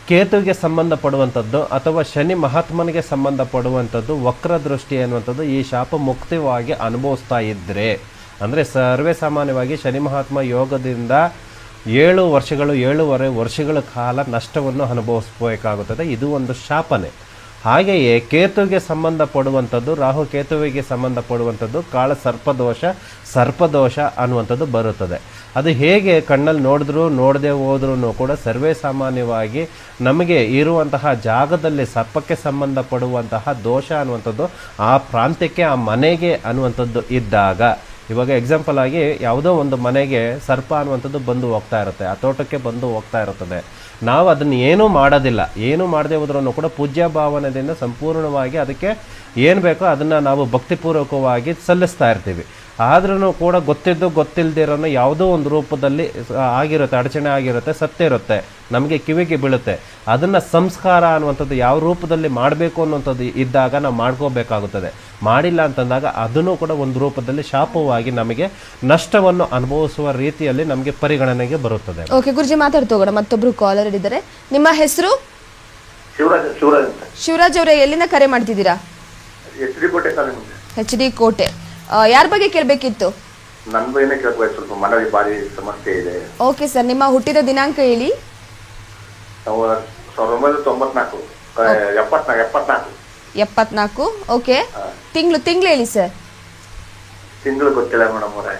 ಕೇತುವಿಗೆ ಸಂಬಂಧಪಡುವಂಥದ್ದು ಅಥವಾ ಶನಿ ಮಹಾತ್ಮನಿಗೆ ಸಂಬಂಧಪಡುವಂಥದ್ದು ವಕ್ರ ದೃಷ್ಟಿ ಅನ್ನುವಂಥದ್ದು ಈ ಶಾಪ ಮುಕ್ತವಾಗಿ ಅನುಭವಿಸ್ತಾ ಇದ್ದರೆ ಅಂದರೆ ಸರ್ವೇ ಸಾಮಾನ್ಯವಾಗಿ ಶನಿ ಮಹಾತ್ಮ ಯೋಗದಿಂದ ಏಳು ವರ್ಷಗಳು, ಏಳುವರೆ ವರ್ಷಗಳ ಕಾಲ ನಷ್ಟವನ್ನು ಅನುಭವಿಸಬೇಕಾಗುತ್ತದೆ. ಇದು ಒಂದು ಶಾಪನೆ. ಹಾಗೆಯೇ ಕೇತುವಿಗೆ ಸಂಬಂಧಪಡುವಂಥದ್ದು, ರಾಹು ಕೇತುವಿಗೆ ಸಂಬಂಧಪಡುವಂಥದ್ದು, ಕಾಳ ಸರ್ಪದೋಷ ಸರ್ಪದೋಷ ಅನ್ನುವಂಥದ್ದು ಬರುತ್ತದೆ. ಅದು ಹೇಗೆ ಕಣ್ಣಲ್ಲಿ ನೋಡಿದ್ರು, ನೋಡದೆ ಹೋದ್ರೂ ಕೂಡ ಸರ್ವೇ ಸಾಮಾನ್ಯವಾಗಿ ನಮಗೆ ಇರುವಂತಹ ಜಾಗದಲ್ಲಿ ಸರ್ಪಕ್ಕೆ ಸಂಬಂಧಪಡುವಂತಹ ದೋಷ ಅನ್ನುವಂಥದ್ದು, ಆ ಪ್ರಾಂತ್ಯಕ್ಕೆ, ಆ ಮನೆಗೆ ಅನ್ನುವಂಥದ್ದು ಇದ್ದಾಗ ಇವಾಗ ಎಕ್ಸಾಂಪಲ್ ಆಗಿ ಯಾವುದೋ ಒಂದು ಮನೆಗೆ ಸರ್ಪ ಅನ್ನುವಂಥದ್ದು ಬಂದು ಹೋಗ್ತಾ ಇರುತ್ತೆ, ಆ ತೋಟಕ್ಕೆ ಬಂದು ಹೋಗ್ತಾ ಇರುತ್ತದೆ. ನಾವು ಅದನ್ನು ಏನೂ ಮಾಡೋದಿಲ್ಲ. ಏನೂ ಮಾಡದೇ ಹೋದ್ರೂ ಕೂಡ ಪೂಜ್ಯ ಭಾವನದಿಂದ ಸಂಪೂರ್ಣವಾಗಿ ಅದಕ್ಕೆ ಏನು ಬೇಕೋ ಅದನ್ನು ನಾವು ಭಕ್ತಿಪೂರ್ವಕವಾಗಿ ಸಲ್ಲಿಸ್ತಾ ಇರ್ತೀವಿ. ಆದ್ರೂ ಕೂಡ ಗೊತ್ತಿದ್ದು ಗೊತ್ತಿಲ್ಲದಿರೋನು ಯಾವುದೋ ಒಂದು ರೂಪದಲ್ಲಿ ಆಗಿರುತ್ತೆ ಅಡಚಣೆ ಆಗಿರುತ್ತೆ ಸತ್ತಿರುತ್ತೆ ನಮಗೆ ಕಿವಿಗೆ ಬೀಳುತ್ತೆ. ಅದನ್ನು ಸಂಸ್ಕಾರ ಅನ್ನುವಂಥದ್ದು ಯಾವ ರೂಪದಲ್ಲಿ ಮಾಡಬೇಕು ಅನ್ನುವಂಥದ್ದು ಇದ್ದಾಗ ನಾವು ಮಾಡ್ಕೋಬೇಕಾಗುತ್ತದೆ. ಮಾಡಿಲ್ಲ ಅಂತಂದಾಗ ಅದನ್ನು ಕೂಡ ಒಂದು ರೂಪದಲ್ಲಿ ಶಾಪವಾಗಿ ನಮಗೆ ನಷ್ಟವನ್ನು ಅನುಭವಿಸುವ ರೀತಿಯಲ್ಲಿ ನಮಗೆ ಪರಿಗಣನೆಗೆ ಬರುತ್ತದೆ. ಓಕೆ ಗುರುಜಿ ಮಾತಾಡ್ತೋಗೋಣ ಮತ್ತೊಬ್ಬರು ಮತ್ತೊಬ್ರು ಕಾಲರ್ ಇದ್ದಾರೆ. ನಿಮ್ಮ ಹೆಸರು? ಶಿವರಾಜ್ ಶಿವರಾಜ್ ಶಿವರಾಜ್ ಅವರೇ ಎಲ್ಲಿಂದ ಕರೆ ಮಾಡ್ತಿದ್ದೀರಾ? H D Kote H D Kote. ಯಾರ ಬಗ್ಗೆ ಕೇಳಬೇಕಿತ್ತು? ನನ್ನ ಬಗ್ಗೆನೇ ಸ್ವಲ್ಪ ಮನವಿ ಭಾರಿ ಸಮಸ್ಯೆ ಇದೆ. ಓಕೆ ಸರ್ ನಿಮ್ಮ ಹುಟ್ಟಿದ ದಿನಾಂಕ ಹೇಳಿ? ನಾವು ಸಾವಿರದ ಒಂಬೈನೂರ ತೊಂಬತ್ನಾಲ್ಕು ಆ, ಎಪ್ಪತ್ನಾಲ್ಕು ಎಪ್ಪತ್ನಾಲ್ಕು. ಎಪ್ಪತ್ನಾಲ್ಕು ಓಕೆ. ತಿಂಗಳು ತಿಂಗಳು ಹೇಳಿ ಸರ್. ತಿಂಗಳು ಗೊತ್ತಿಲ್ಲ ಮೇಡಮ್ ಅವರೇ.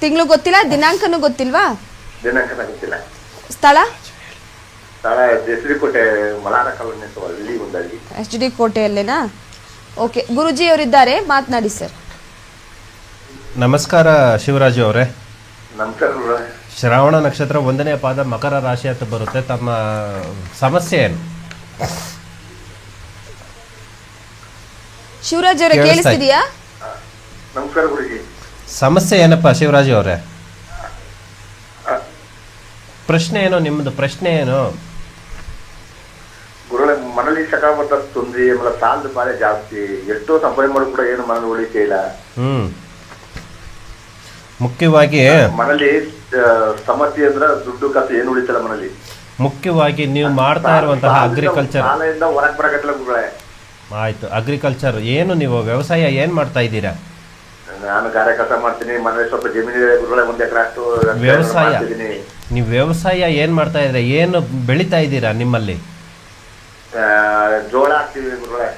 ತಿಂಗಳು ಗೊತ್ತಿಲ್ಲ ದಿನಾಂಕನೂ ಗೊತ್ತಿಲ್ವಾ? ದಿನಾಂಕನ ಗೊತ್ತಿಲ್ಲ. ಸ್ಥಳ? ಸ್ಥಳ ಕೋಟೆ ಮಲಾರ ಕಾಲೋನಿ ಅಲ್ಲಿ ಎಚ್ ಡಿ ಕೋಟೆಯಲ್ಲೇನಾ? ಓಕೆ ಗುರುಜಿ ಅವರಿದ್ದಾರೆ ಮಾತನಾಡಿ ಸರ್. ನಮಸ್ಕಾರ ಶಿವರಾಜು ಅವರೇ. ನಮಸ್ಕಾರ. ಶ್ರಾವಣ ನಕ್ಷತ್ರ ಒಂದನೇ ಪಾದ ಮಕರ ರಾಶಿ ಅಂತ ಬರುತ್ತೆ. ತಮ್ಮ ಸಮಸ್ಯೆ ಏನು? ಶಿವರಾಜ್ ಅವರೇ ಕೇಳಿಸ್ತಾ ಕೇಳಿಸ್ತಿದ್ಯಾ? ನಮಸ್ಕಾರ ಗುರುಜಿ. ಸಮಸ್ಯೆ ಏನಪ್ಪ ಶಿವರಾಜು ಅವರೇ? ಪ್ರಶ್ನೆ ಏನು ನಿಮ್ಮದು ಪ್ರಶ್ನೆ ಏನು? ಗುರುಗಳೇ ಮನೇಲಿ ಸಕಾಮತ್ತ ತೊಂದ್ರೆ ಆಮೇಲೆ ಸಾಲದ ಬಾಳೆ ಜಾಸ್ತಿ. ಎಷ್ಟೋ ಸಂಪಾದನೆ ಮಾಡಿ ಕೂಡ ಏನು ಮನೇಲಿ ಉಳಿಕೆ ಇಲ್ಲ ಹ್ಮ್. ಮುಖ್ಯವಾಗಿ ಮನೇಲಿ ಸಮಸ್ಯೆ ಅಂದ್ರೆ ದುಡ್ಡು ಕಾಸು ಏನು ಉಳಿತಲ್ಲ ಮನೇಲಿ ಮುಖ್ಯವಾಗಿ ನೀವು ಮಾಡ್ತಾ ಇರುವಂತಹ ಅಗ್ರಿಕಲ್ಚರ್ ಸಾಲದಿಂದ ಹೊರಗ್ ಬರಕತ್ತಿಲ್ಲ ಗುರುಗಳೇ. ಆಯ್ತು ಅಗ್ರಿಕಲ್ಚರ್ ಏನು ನೀವು ವ್ಯವಸಾಯ ಏನ್ ಮಾಡ್ತಾ ಇದ್ದೀರಾ? ನಾನು ಗಾರೆ ಕೆಲಸ ಮಾಡ್ತೀನಿ ಮನೇಲಿ ಸ್ವಲ್ಪ ಜಮೀನು ಇದೆ ಗುರುಗಳೇ ಒಂದ್ ಎಕರೆ ಅಷ್ಟು ವ್ಯವಸಾಯ. ಮಾಡ್ತಿದ್ದೀನಿ. ನೀವು ವ್ಯವಸಾಯ ಏನ್ ಮಾಡ್ತಾ ಇದ್ದೀರಾ? ಏನು ಬೆಳೀತಾ ಇದ್ದೀರಾ ನಿಮ್ಮಲ್ಲಿ? ಆ, ಜೋಳ ಹಾಕ್ತೀವಿ ಗುರುಗಳೇ.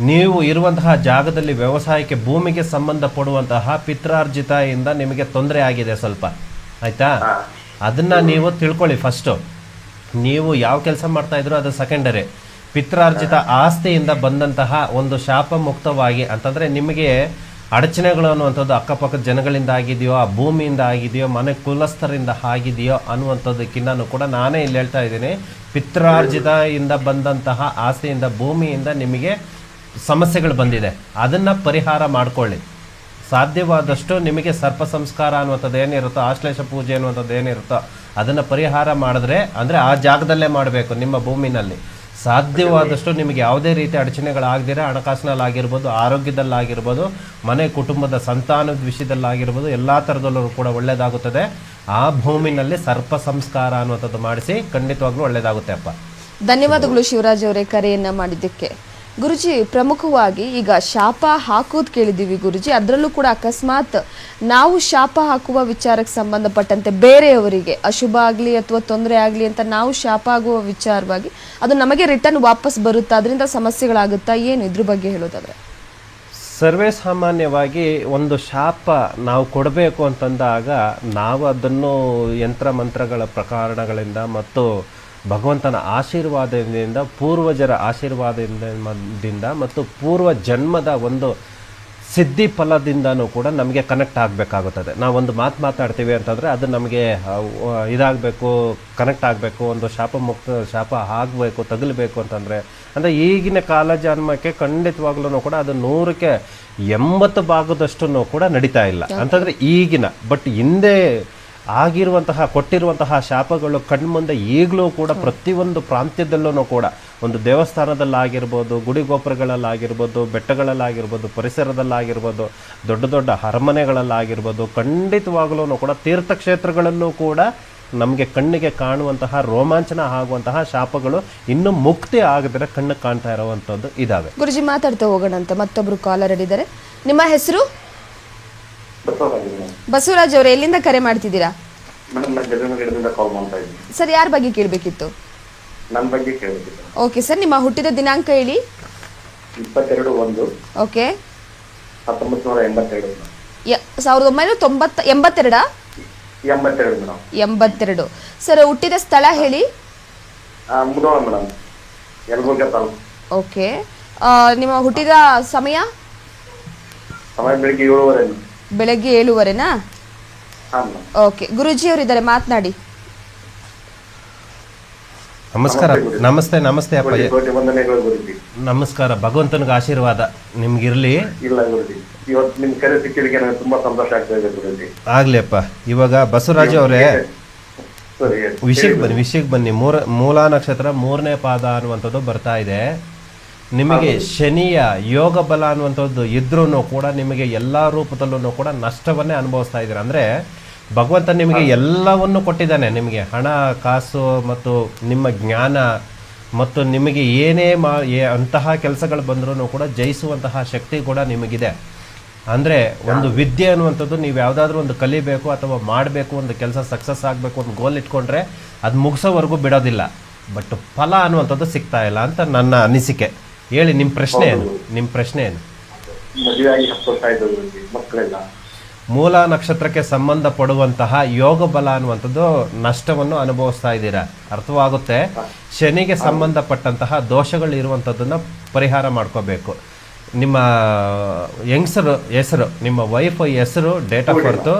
ನೀವು ಇರುವಂತಹ ಜಾಗದಲ್ಲಿ ವ್ಯವಸಾಯಕ್ಕೆ ಭೂಮಿಗೆ ಸಂಬಂಧಪಡುವಂತಹ ಪಿತ್ರಾರ್ಜಿತ ಇಂದ ನಿಮಗೆ ತೊಂದರೆ ಆಗಿದೆ ಸ್ವಲ್ಪ. ಆಯ್ತಾ? ಅದನ್ನ ನೀವು ತಿಳ್ಕೊಳ್ಳಿ ಫಸ್ಟು ನೀವು ಯಾವ ಕೆಲಸ ಮಾಡ್ತಾ ಇದ್ರು ಅದು ಸೆಕೆಂಡರಿ ಪಿತ್ರಾರ್ಜಿತ ಆಸ್ತಿಯಿಂದ ಬಂದಂತಹ ಒಂದು ಶಾಪ ಮುಕ್ತವಾಗಿ ಅಂತಂದ್ರೆ ನಿಮಗೆ ಅಡಚಣೆಗಳು ಅನ್ನುವಂಥದ್ದು ಅಕ್ಕಪಕ್ಕದ ಜನಗಳಿಂದ ಆಗಿದೆಯೋ ಆ ಭೂಮಿಯಿಂದ ಆಗಿದೆಯೋ ಮನೆ ಕುಲಸ್ಥರಿಂದ ಆಗಿದೆಯೋ ಅನ್ನುವಂಥದ್ದಕ್ಕಿಂತ ಕೂಡ ನಾನೇ ಇಲ್ಲಿ ಹೇಳ್ತಾ ಇದ್ದೀನಿ. ಪಿತ್ರಾರ್ಜಿತ ಇಂದ ಬಂದಂತಹ ಆಸ್ತಿಯಿಂದ ಭೂಮಿಯಿಂದ ನಿಮಗೆ ಸಮಸ್ಯೆಗಳು ಬಂದಿದೆ. ಅದನ್ನು ಪರಿಹಾರ ಮಾಡಿಕೊಳ್ಳಿ. ಸಾಧ್ಯವಾದಷ್ಟು ನಿಮಗೆ ಸರ್ಪ ಸಂಸ್ಕಾರ ಅನ್ನುವಂಥದ್ದು ಏನಿರುತ್ತೋ, ಆಶ್ಲೇಷ ಪೂಜೆ ಅನ್ನುವಂಥದ್ದು ಏನಿರುತ್ತೋ, ಅದನ್ನು ಪರಿಹಾರ ಮಾಡಿದ್ರೆ, ಅಂದರೆ ಆ ಜಾಗದಲ್ಲೇ ಮಾಡಬೇಕು ನಿಮ್ಮ ಭೂಮಿನಲ್ಲಿ. ಸಾಧ್ಯವಾದಷ್ಟು ನಿಮಗೆ ಯಾವುದೇ ರೀತಿ ಅಡಚಣೆಗಳಾಗದಿರ, ಹಣಕಾಸಿನಲ್ಲಾಗಿರ್ಬೋದು, ಆರೋಗ್ಯದಲ್ಲಾಗಿರ್ಬೋದು, ಮನೆ ಕುಟುಂಬದ ಸಂತಾನದ ವಿಷಯದಲ್ಲಾಗಿರ್ಬೋದು, ಎಲ್ಲ ಥರದಲ್ಲೂ ಕೂಡ ಒಳ್ಳೆಯದಾಗುತ್ತದೆ ಆ ಭೂಮಿನಲ್ಲಿ ಸರ್ಪ ಸಂಸ್ಕಾರ ಅನ್ನುವಂಥದ್ದು ಮಾಡಿಸಿ ಖಂಡಿತವಾಗ್ಲೂ ಒಳ್ಳೆಯದಾಗುತ್ತೆ ಅಪ್ಪ. ಧನ್ಯವಾದಗಳು ಶಿವರಾಜ್ ಅವರೇ ಕರೆಯನ್ನು ಮಾಡಿದ್ದಕ್ಕೆ. ಗುರುಜಿ, ಪ್ರಮುಖವಾಗಿ ಈಗ ಶಾಪ ಹಾಕೋದು ಕೇಳಿದ್ದೀವಿ ಗುರುಜಿ. ಅದರಲ್ಲೂ ಕೂಡ ಅಕಸ್ಮಾತ್ ನಾವು ಶಾಪ ಹಾಕುವ ವಿಚಾರಕ್ಕೆ ಸಂಬಂಧಪಟ್ಟಂತೆ ಬೇರೆಯವರಿಗೆ, ಅಶುಭ ಆಗಲಿ ಅಥವಾ ತೊಂದರೆ ಆಗಲಿ ಅಂತ ನಾವು ಶಾಪ ಆಗುವ ವಿಚಾರವಾಗಿ ಅದು ನಮಗೆ ರಿಟರ್ನ್ ವಾಪಸ್ ಬರುತ್ತಾ? ಅದರಿಂದ ಸಮಸ್ಯೆಗಳಾಗುತ್ತಾ? ಏನು ಇದ್ರ ಬಗ್ಗೆ ಹೇಳೋದಾದ್ರೆ? ಸರ್ವೇ ಸಾಮಾನ್ಯವಾಗಿ ಒಂದು ಶಾಪ ನಾವು ಕೊಡಬೇಕು ಅಂತಂದಾಗ ನಾವು ಅದನ್ನು ಯಂತ್ರ ಮಂತ್ರಗಳ ಪ್ರಕಾರಣಗಳಿಂದ ಮತ್ತು ಭಗವಂತನ ಆಶೀರ್ವಾದದಿಂದ ಪೂರ್ವಜರ ಆಶೀರ್ವಾದದಿಂದ ಮತ್ತು ಪೂರ್ವ ಜನ್ಮದ ಒಂದು ಸಿದ್ಧಿ ಫಲದಿಂದನೂ ಕೂಡ ನಮಗೆ ಕನೆಕ್ಟ್ ಆಗಬೇಕಾಗುತ್ತದೆ. ನಾವೊಂದು ಮಾತು ಮಾತಾಡ್ತೀವಿ ಅಂತಂದರೆ ಅದು ನಮಗೆ ಇದಾಗಬೇಕು ಕನೆಕ್ಟ್ ಆಗಬೇಕು ಒಂದು ಶಾಪ ಮುಕ್ತ ಶಾಪ ಆಗಬೇಕು ತಗಲಬೇಕು ಅಂತಂದರೆ ಅಂದರೆ ಈಗಿನ ಕಾಲ ಜನ್ಮಕ್ಕೆ ಖಂಡಿತವಾಗ್ಲೂ ಕೂಡ ಅದು ನೂರಕ್ಕೆ ಎಂಬತ್ತು ಭಾಗದಷ್ಟು ಕೂಡ ನಡೀತಾ ಇಲ್ಲ. ಅಂತಂದರೆ ಈಗಿನ ಬಟ್ ಹಿಂದೆ ಆಗಿರುವಂತಹ, ಕೊಟ್ಟಿರುವಂತಹ ಶಾಪಗಳು ಕಣ್ಮುಂದೆ ಈಗಲೂ ಕೂಡ ಪ್ರತಿಯೊಂದು ಪ್ರಾಂತ್ಯದಲ್ಲೂ ಕೂಡ ಒಂದು ದೇವಸ್ಥಾನದಲ್ಲಾಗಿರ್ಬೋದು, ಗುಡಿ ಗೋಪುರಗಳಲ್ಲಾಗಿರ್ಬೋದು, ಬೆಟ್ಟಗಳಲ್ಲಾಗಿರ್ಬೋದು, ಪರಿಸರದಲ್ಲಾಗಿರ್ಬೋದು, ದೊಡ್ಡ ದೊಡ್ಡ ಅರಮನೆಗಳಲ್ಲಾಗಿರ್ಬೋದು ಖಂಡಿತವಾಗಲೂ ಕೂಡ ತೀರ್ಥಕ್ಷೇತ್ರಗಳಲ್ಲೂ ಕೂಡ ನಮಗೆ ಕಣ್ಣಿಗೆ ಕಾಣುವಂತಹ, ರೋಮಾಂಚನ ಆಗುವಂತಹ ಶಾಪಗಳು ಇನ್ನೂ ಮುಕ್ತಿ ಆಗದಿರ ಕಣ್ಣು ಕಾಣ್ತಾ ಇರುವಂಥದ್ದು ಇದಾವೆ. ಗುರುಜಿ ಮಾತಾಡ್ತಾ ಹೋಗೋಣಂತೆ, ಮತ್ತೊಬ್ರು ಕಾಲರ್ ಹಿಡಿದರೆ ನಿಮ್ಮ ಹೆಸರು? ಬಸವರಾಜ್ ಅವರೇ ಎಲ್ಲಿಂದ ಕರೆ ಮಾಡ್ತಿದ್ದೀರಾ? ಸರ್ ಯಾರ ಬಗ್ಗೆ ಕೇಳಬೇಕಿತ್ತು? ನನ್ನ ಬಗ್ಗೆ ಕೇಳಬೇಕಿತ್ತು. ಓಕೆ ಸರ್ ನಿಮ್ಮ ಹುಟ್ಟಿದ ದಿನಾಂಕ ಹೇಳಿ? ಇಪ್ಪತ್ತೆರಡು ಒಂದು. ಓಕೆ. ಹತ್ತೊಂಬತ್ತು ನೂರ ಎಂಬತ್ತೆರಡು ಸಾವಿರದ ಒಂಬೈನೂರ ತೊಂಬತ್ತ ಎಂಬತ್ತೆರಡ? ಎಂಬತ್ತೆರಡು ಮೇಡಮ್. ಎಂಬತ್ತೆರಡು. ಸರ್ ಹುಟ್ಟಿದ ಸ್ಥಳ ಹೇಳಿ? ಮೇಡಮ್. ಯಲಬುರ್ಗ ತಾಲೂಕು. ಓಕೆ. ನಿಮ್ಮ ಹುಟ್ಟಿದ ಸಮಯ? ಸಮಯ ಬೆಳಿಗ್ಗೆ ಏಳುವರೆ ಬೆಳಗ್ಗೆ ಏಳುವರೆನಾ? ಓಕೆ ಗುರುಜಿ ಅವರಿದ್ದಾರೆ ಮಾತನಾಡಿ. ನಮಸ್ಕಾರ ನಮಸ್ತೆ ನಮಸ್ತೆ ಅಪ್ಪ. ನಮಸ್ಕಾರ ಭಗವಂತನಿಗೆ ಆಶೀರ್ವಾದ. ನಿಮ್ಗಿರ್ಲಿ? ಇಲ್ಲ ಗುರುಜಿ. ಇವತ್ತು ನಿಮ್ ಕರೆ ಸಿಕ್ಕಿದ್ದಕ್ಕೆ ನನಗೆ ತುಂಬಾ ಸಂತೋಷ ಆಗ್ತಾ ಇದೆ ಗುರುಜಿ. ಆಗ್ಲಿ ಅಪ್ಪ. ಇವಾಗ ಬಸವರಾಜ ಅವರೇ ವಿಷಯಕ್ಕೆ ಬನ್ನಿ ವಿಷಯಕ್ಕೆ ಬನ್ನಿ. ಮೂರ ಮೂಲ ನಕ್ಷತ್ರ ಮೂರನೇ ಪಾದ ಅನ್ನುವಂಥದ್ದು ಬರ್ತಾ ಇದೆ. ನಿಮಗೆ ಶನಿಯ ಯೋಗ ಬಲ ಅನ್ನುವಂಥದ್ದು ಇದ್ರೂ ಕೂಡ ನಿಮಗೆ ಎಲ್ಲ ರೂಪದಲ್ಲೂ ಕೂಡ ನಷ್ಟವನ್ನೇ ಅನುಭವಿಸ್ತಾ ಇದ್ದೀರ. ಅಂದರೆ ಭಗವಂತ ನಿಮಗೆ ಎಲ್ಲವನ್ನು ಕೊಟ್ಟಿದ್ದಾನೆ. ನಿಮಗೆ ಹಣ ಕಾಸು ಮತ್ತು ನಿಮ್ಮ ಜ್ಞಾನ ಮತ್ತು ನಿಮಗೆ ಏನೇ ಮಾ ಅಂತಹ ಕೆಲಸಗಳು ಬಂದರೂ ಕೂಡ ಜಯಿಸುವಂತಹ ಶಕ್ತಿ ಕೂಡ ನಿಮಗಿದೆ. ಅಂದರೆ ಒಂದು ವಿದ್ಯೆ ಅನ್ನುವಂಥದ್ದು ನೀವು ಯಾವುದಾದ್ರೂ ಒಂದು ಕಲಿಬೇಕು ಅಥವಾ ಮಾಡಬೇಕು ಒಂದು ಕೆಲಸ ಸಕ್ಸಸ್ ಆಗಬೇಕು ಒಂದು ಗೋಲ್ ಇಟ್ಕೊಂಡ್ರೆ ಅದು ಮುಗಿಸೋವರೆಗೂ ಬಿಡೋದಿಲ್ಲ. ಬಟ್ ಫಲ ಅನ್ನುವಂಥದ್ದು ಸಿಗ್ತಾ ಇಲ್ಲ ಅಂತ ನನ್ನ ಅನಿಸಿಕೆ. ಹೇಳಿ ನಿಮ್ಮ ಪ್ರಶ್ನೆ ಏನು? ನಿಮ್ಮ ಪ್ರಶ್ನೆ ಏನು? ಹತ್ತು ವರ್ಷ ಆಯ್ತು ಮಕ್ಕಳಿಲ್ಲ. ಮೂಲ ನಕ್ಷತ್ರಕ್ಕೆ ಸಂಬಂಧಪಡುವಂತಹ ಯೋಗ ಬಲ ಅನ್ನುವಂಥದ್ದು ನಷ್ಟವನ್ನು ಅನುಭವಿಸ್ತಾ ಇದ್ದೀರಾ? ಅರ್ಥವಾಗುತ್ತೆ. ಶನಿಗೆ ಸಂಬಂಧಪಟ್ಟಂತಹ ದೋಷಗಳು ಇರುವಂಥದ್ದನ್ನ ಪರಿಹಾರ ಮಾಡ್ಕೋಬೇಕು. ನಿಮ್ಮ ಯಂಗ್ಸರು ಹೆಸರು ನಿಮ್ಮ ವೈಫ್ ಹೆಸರು date of birth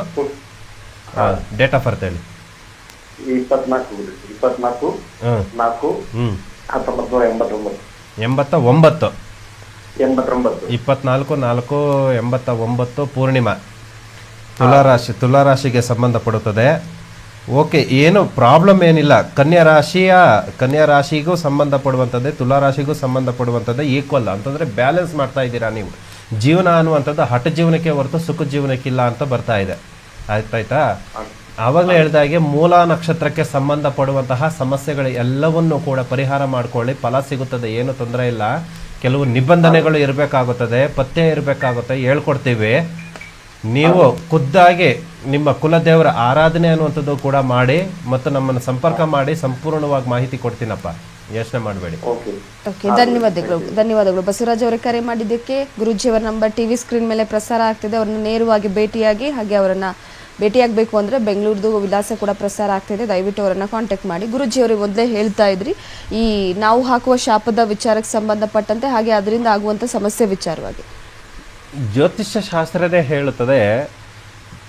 date of birth ಹೇಳಿ. ಇಪ್ಪತ್ನಾಲ್ಕು ಇಪ್ಪತ್ನಾಲ್ಕು ನಾಲ್ಕು ಹ್ಞೂ ಹತ್ತೊಂಬತ್ತು ನೂರ ಎಂಬತ್ತೊಂಬತ್ತು. ಎಂಬತ್ತ ಒಂಬತ್ತು ಎಂಬತ್ತೊಂಬತ್ತು. ಇಪ್ಪತ್ನಾಲ್ಕು ನಾಲ್ಕು ಎಂಬತ್ತ ಒಂಬತ್ತು ಪೂರ್ಣಿಮಾ. ತುಲಾರಾಶಿ ತುಲಾರಾಶಿಗೆ ಸಂಬಂಧಪಡುತ್ತದೆ. ಓಕೆ ಏನು ಪ್ರಾಬ್ಲಮ್ ಏನಿಲ್ಲ. ಕನ್ಯಾ ರಾಶಿಯ ಕನ್ಯಾ ರಾಶಿಗೂ ಸಂಬಂಧಪಡುವಂಥದ್ದೇ ತುಲಾರಾಶಿಗೂ ಸಂಬಂಧಪಡುವಂಥದ್ದೇ ಈಕ್ವಲ್ ಅಂತಂದರೆ ಬ್ಯಾಲೆನ್ಸ್ ಮಾಡ್ತಾ ಇದ್ದೀರಾ ನೀವು. ಜೀವನ ಅನ್ನುವಂಥದ್ದು ಹಠ ಜೀವನಕ್ಕೆ ಹೊರತು ಸುಖ ಜೀವನಕ್ಕಿಲ್ಲ ಅಂತ ಬರ್ತಾ ಇದೆ. ಆಯ್ತಾಯ್ತಾ? ಆವಾಗಲೇ ಹೇಳಿದ ಹಾಗೆ ಮೂಲ ನಕ್ಷತ್ರಕ್ಕೆ ಸಂಬಂಧಪಡುವಂತಹ ಸಮಸ್ಯೆಗಳು ಎಲ್ಲವನ್ನೂ ಕೂಡ ಪರಿಹಾರ ಮಾಡ್ಕೊಳ್ಳಿ. ಫಲ ಸಿಗುತ್ತದೆ ಏನು ತೊಂದರೆ ಇಲ್ಲ. ಕೆಲವು ನಿಬಂಧನೆಗಳು ಇರಬೇಕಾಗುತ್ತದೆ ಪತ್ತೆ ಇರಬೇಕಾಗುತ್ತೆ ಹೇಳ್ಕೊಡ್ತೀವಿ. ನೀವು ಖುದ್ದಾಗಿ ನಿಮ್ಮ ಕುಲದೇವರ ಆರಾಧನೆ ಅನ್ನುವಂಥದ್ದು ಕೂಡ ಮಾಡಿ ಮತ್ತು ನಮ್ಮನ್ನು ಸಂಪರ್ಕ ಮಾಡಿ ಸಂಪೂರ್ಣವಾಗಿ ಮಾಹಿತಿ ಕೊಡ್ತೀನಪ್ಪ. ಯೋಚನೆ ಮಾಡಬೇಡಿ. ಓಕೆ. ಓಕೆ ಧನ್ಯವಾದಗಳು. ಧನ್ಯವಾದಗಳು. ಬಸವರಾಜ್ ಅವರೇ ಕರೆ ಮಾಡಿದ್ದಕ್ಕೆ ಗುರುಜಿಯವರ ನಂಬರ್ ಟಿವಿ ಸ್ಕ್ರೀನ್ ಮೇಲೆ ಪ್ರಸಾರ ಆಗ್ತಿದೆ. ಅವರನ್ನು ನೇರವಾಗಿ ಭೇಟಿಯಾಗಿ ಹಾಗೆ ಅವರನ್ನ ಭೇಟಿಯಾಗಬೇಕು ಅಂದರೆ ಬೆಂಗಳೂರದು ವಿಳಾಸ ಕೂಡ ಪ್ರಸಾರ ಆಗ್ತಿದೆ ದಯವಿಟ್ಟು ಅವರನ್ನು ಕಾಂಟ್ಯಾಕ್ಟ್ ಮಾಡಿ. ಗುರುಜಿ ಅವರಿಗೆ ಮೊದಲೇ ಹೇಳ್ತಾ ಇದ್ರಿ, ಈ ನಾವು ಹಾಕುವ ಶಾಪದ ವಿಚಾರಕ್ಕೆ ಸಂಬಂಧಪಟ್ಟಂತೆ, ಹಾಗೆ ಅದರಿಂದ ಆಗುವಂಥ ಸಮಸ್ಯೆ ವಿಚಾರವಾಗಿ. ಜ್ಯೋತಿಷ್ಯ ಶಾಸ್ತ್ರನೇ ಹೇಳುತ್ತದೆ,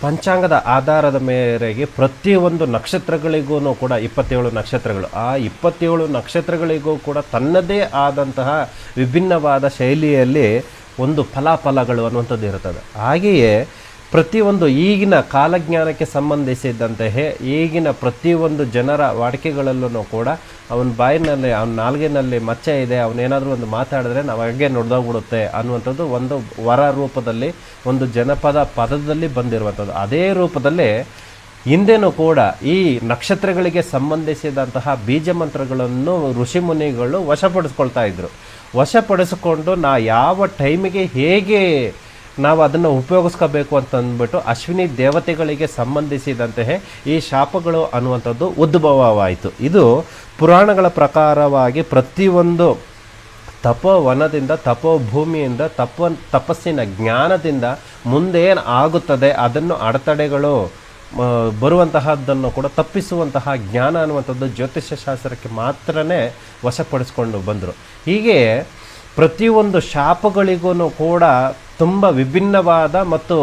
ಪಂಚಾಂಗದ ಆಧಾರದ ಮೇರೆಗೆ ಪ್ರತಿಯೊಂದು ನಕ್ಷತ್ರಗಳಿಗೂ ಕೂಡ ಇಪ್ಪತ್ತೇಳು ನಕ್ಷತ್ರಗಳು. ಆ ಇಪ್ಪತ್ತೇಳು ನಕ್ಷತ್ರಗಳಿಗೂ ಕೂಡ ತನ್ನದೇ ಆದಂತಹ ವಿಭಿನ್ನವಾದ ಶೈಲಿಯಲ್ಲಿ ಒಂದು ಫಲಾಫಲಗಳು ಅನ್ನುವಂಥದ್ದು ಇರುತ್ತದೆ. ಹಾಗೆಯೇ ಪ್ರತಿಯೊಂದು ಈಗಿನ ಕಾಲಜ್ಞಾನಕ್ಕೆ ಸಂಬಂಧಿಸಿದಂತೆ ಈಗಿನ ಪ್ರತಿಯೊಂದು ಜನರ ವಾಡಿಕೆಗಳಲ್ಲೂ ಕೂಡ ಅವನ ಬಾಯಿನಲ್ಲಿ, ಅವನ ನಾಲ್ಗೆನಲ್ಲಿ ಮಚ್ಚೆ ಇದೆ ಅವನೇನಾದರೂ ಒಂದು ಮಾತಾಡಿದ್ರೆ ನಾವು ಹಾಗೆ ನೋಡ್ದೋಗ್ಬಿಡುತ್ತೆ ಅನ್ನುವಂಥದ್ದು ಒಂದು ವರ ರೂಪದಲ್ಲಿ, ಒಂದು ಜನಪದ ಪದದಲ್ಲಿ ಬಂದಿರುವಂಥದ್ದು. ಅದೇ ರೂಪದಲ್ಲಿ ಹಿಂದೆನೂ ಕೂಡ ಈ ನಕ್ಷತ್ರಗಳಿಗೆ ಸಂಬಂಧಿಸಿದಂತಹ ಬೀಜ ಮಂತ್ರಗಳನ್ನು ಋಷಿಮುನಿಗಳು ವಶಪಡಿಸ್ಕೊಳ್ತಾ ಇದ್ರು. ವಶಪಡಿಸಿಕೊಂಡು ನಾ ಯಾವ ಟೈಮಿಗೆ ಹೇಗೆ ನಾವು ಅದನ್ನು ಉಪಯೋಗಿಸ್ಕೋಬೇಕು ಅಂತ ಅಂದ್ಬಿಟ್ಟು ಅಶ್ವಿನಿ ದೇವತೆಗಳಿಗೆ ಸಂಬಂಧಿಸಿದಂತೆ ಈ ಶಾಪಗಳು ಅನ್ನುವಂಥದ್ದು ಉದ್ಭವವಾಯಿತು. ಇದು ಪುರಾಣಗಳ ಪ್ರಕಾರವಾಗಿ ಪ್ರತಿಯೊಂದು ತಪೋವನದಿಂದ, ತಪೋಭೂಮಿಯಿಂದ, ತಪ, ತಪಸ್ಸಿನ ಜ್ಞಾನದಿಂದ ಮುಂದೇನು ಆಗುತ್ತದೆ, ಅದನ್ನು ಅಡೆತಡೆಗಳು ಬರುವಂತಹದ್ದನ್ನು ಕೂಡ ತಪ್ಪಿಸುವಂತಹ ಜ್ಞಾನ ಅನ್ನುವಂಥದ್ದು ಜ್ಯೋತಿಷ್ಯ ಶಾಸ್ತ್ರಕ್ಕೆ ಮಾತ್ರನೇ ವಶಪಡಿಸ್ಕೊಂಡು ಬಂದರು. ಹೀಗೆ ಪ್ರತಿಯೊಂದು ಶಾಪಗಳಿಗೂ ಕೂಡ ತುಂಬ ವಿಭಿನ್ನವಾದ ಮತ್ತು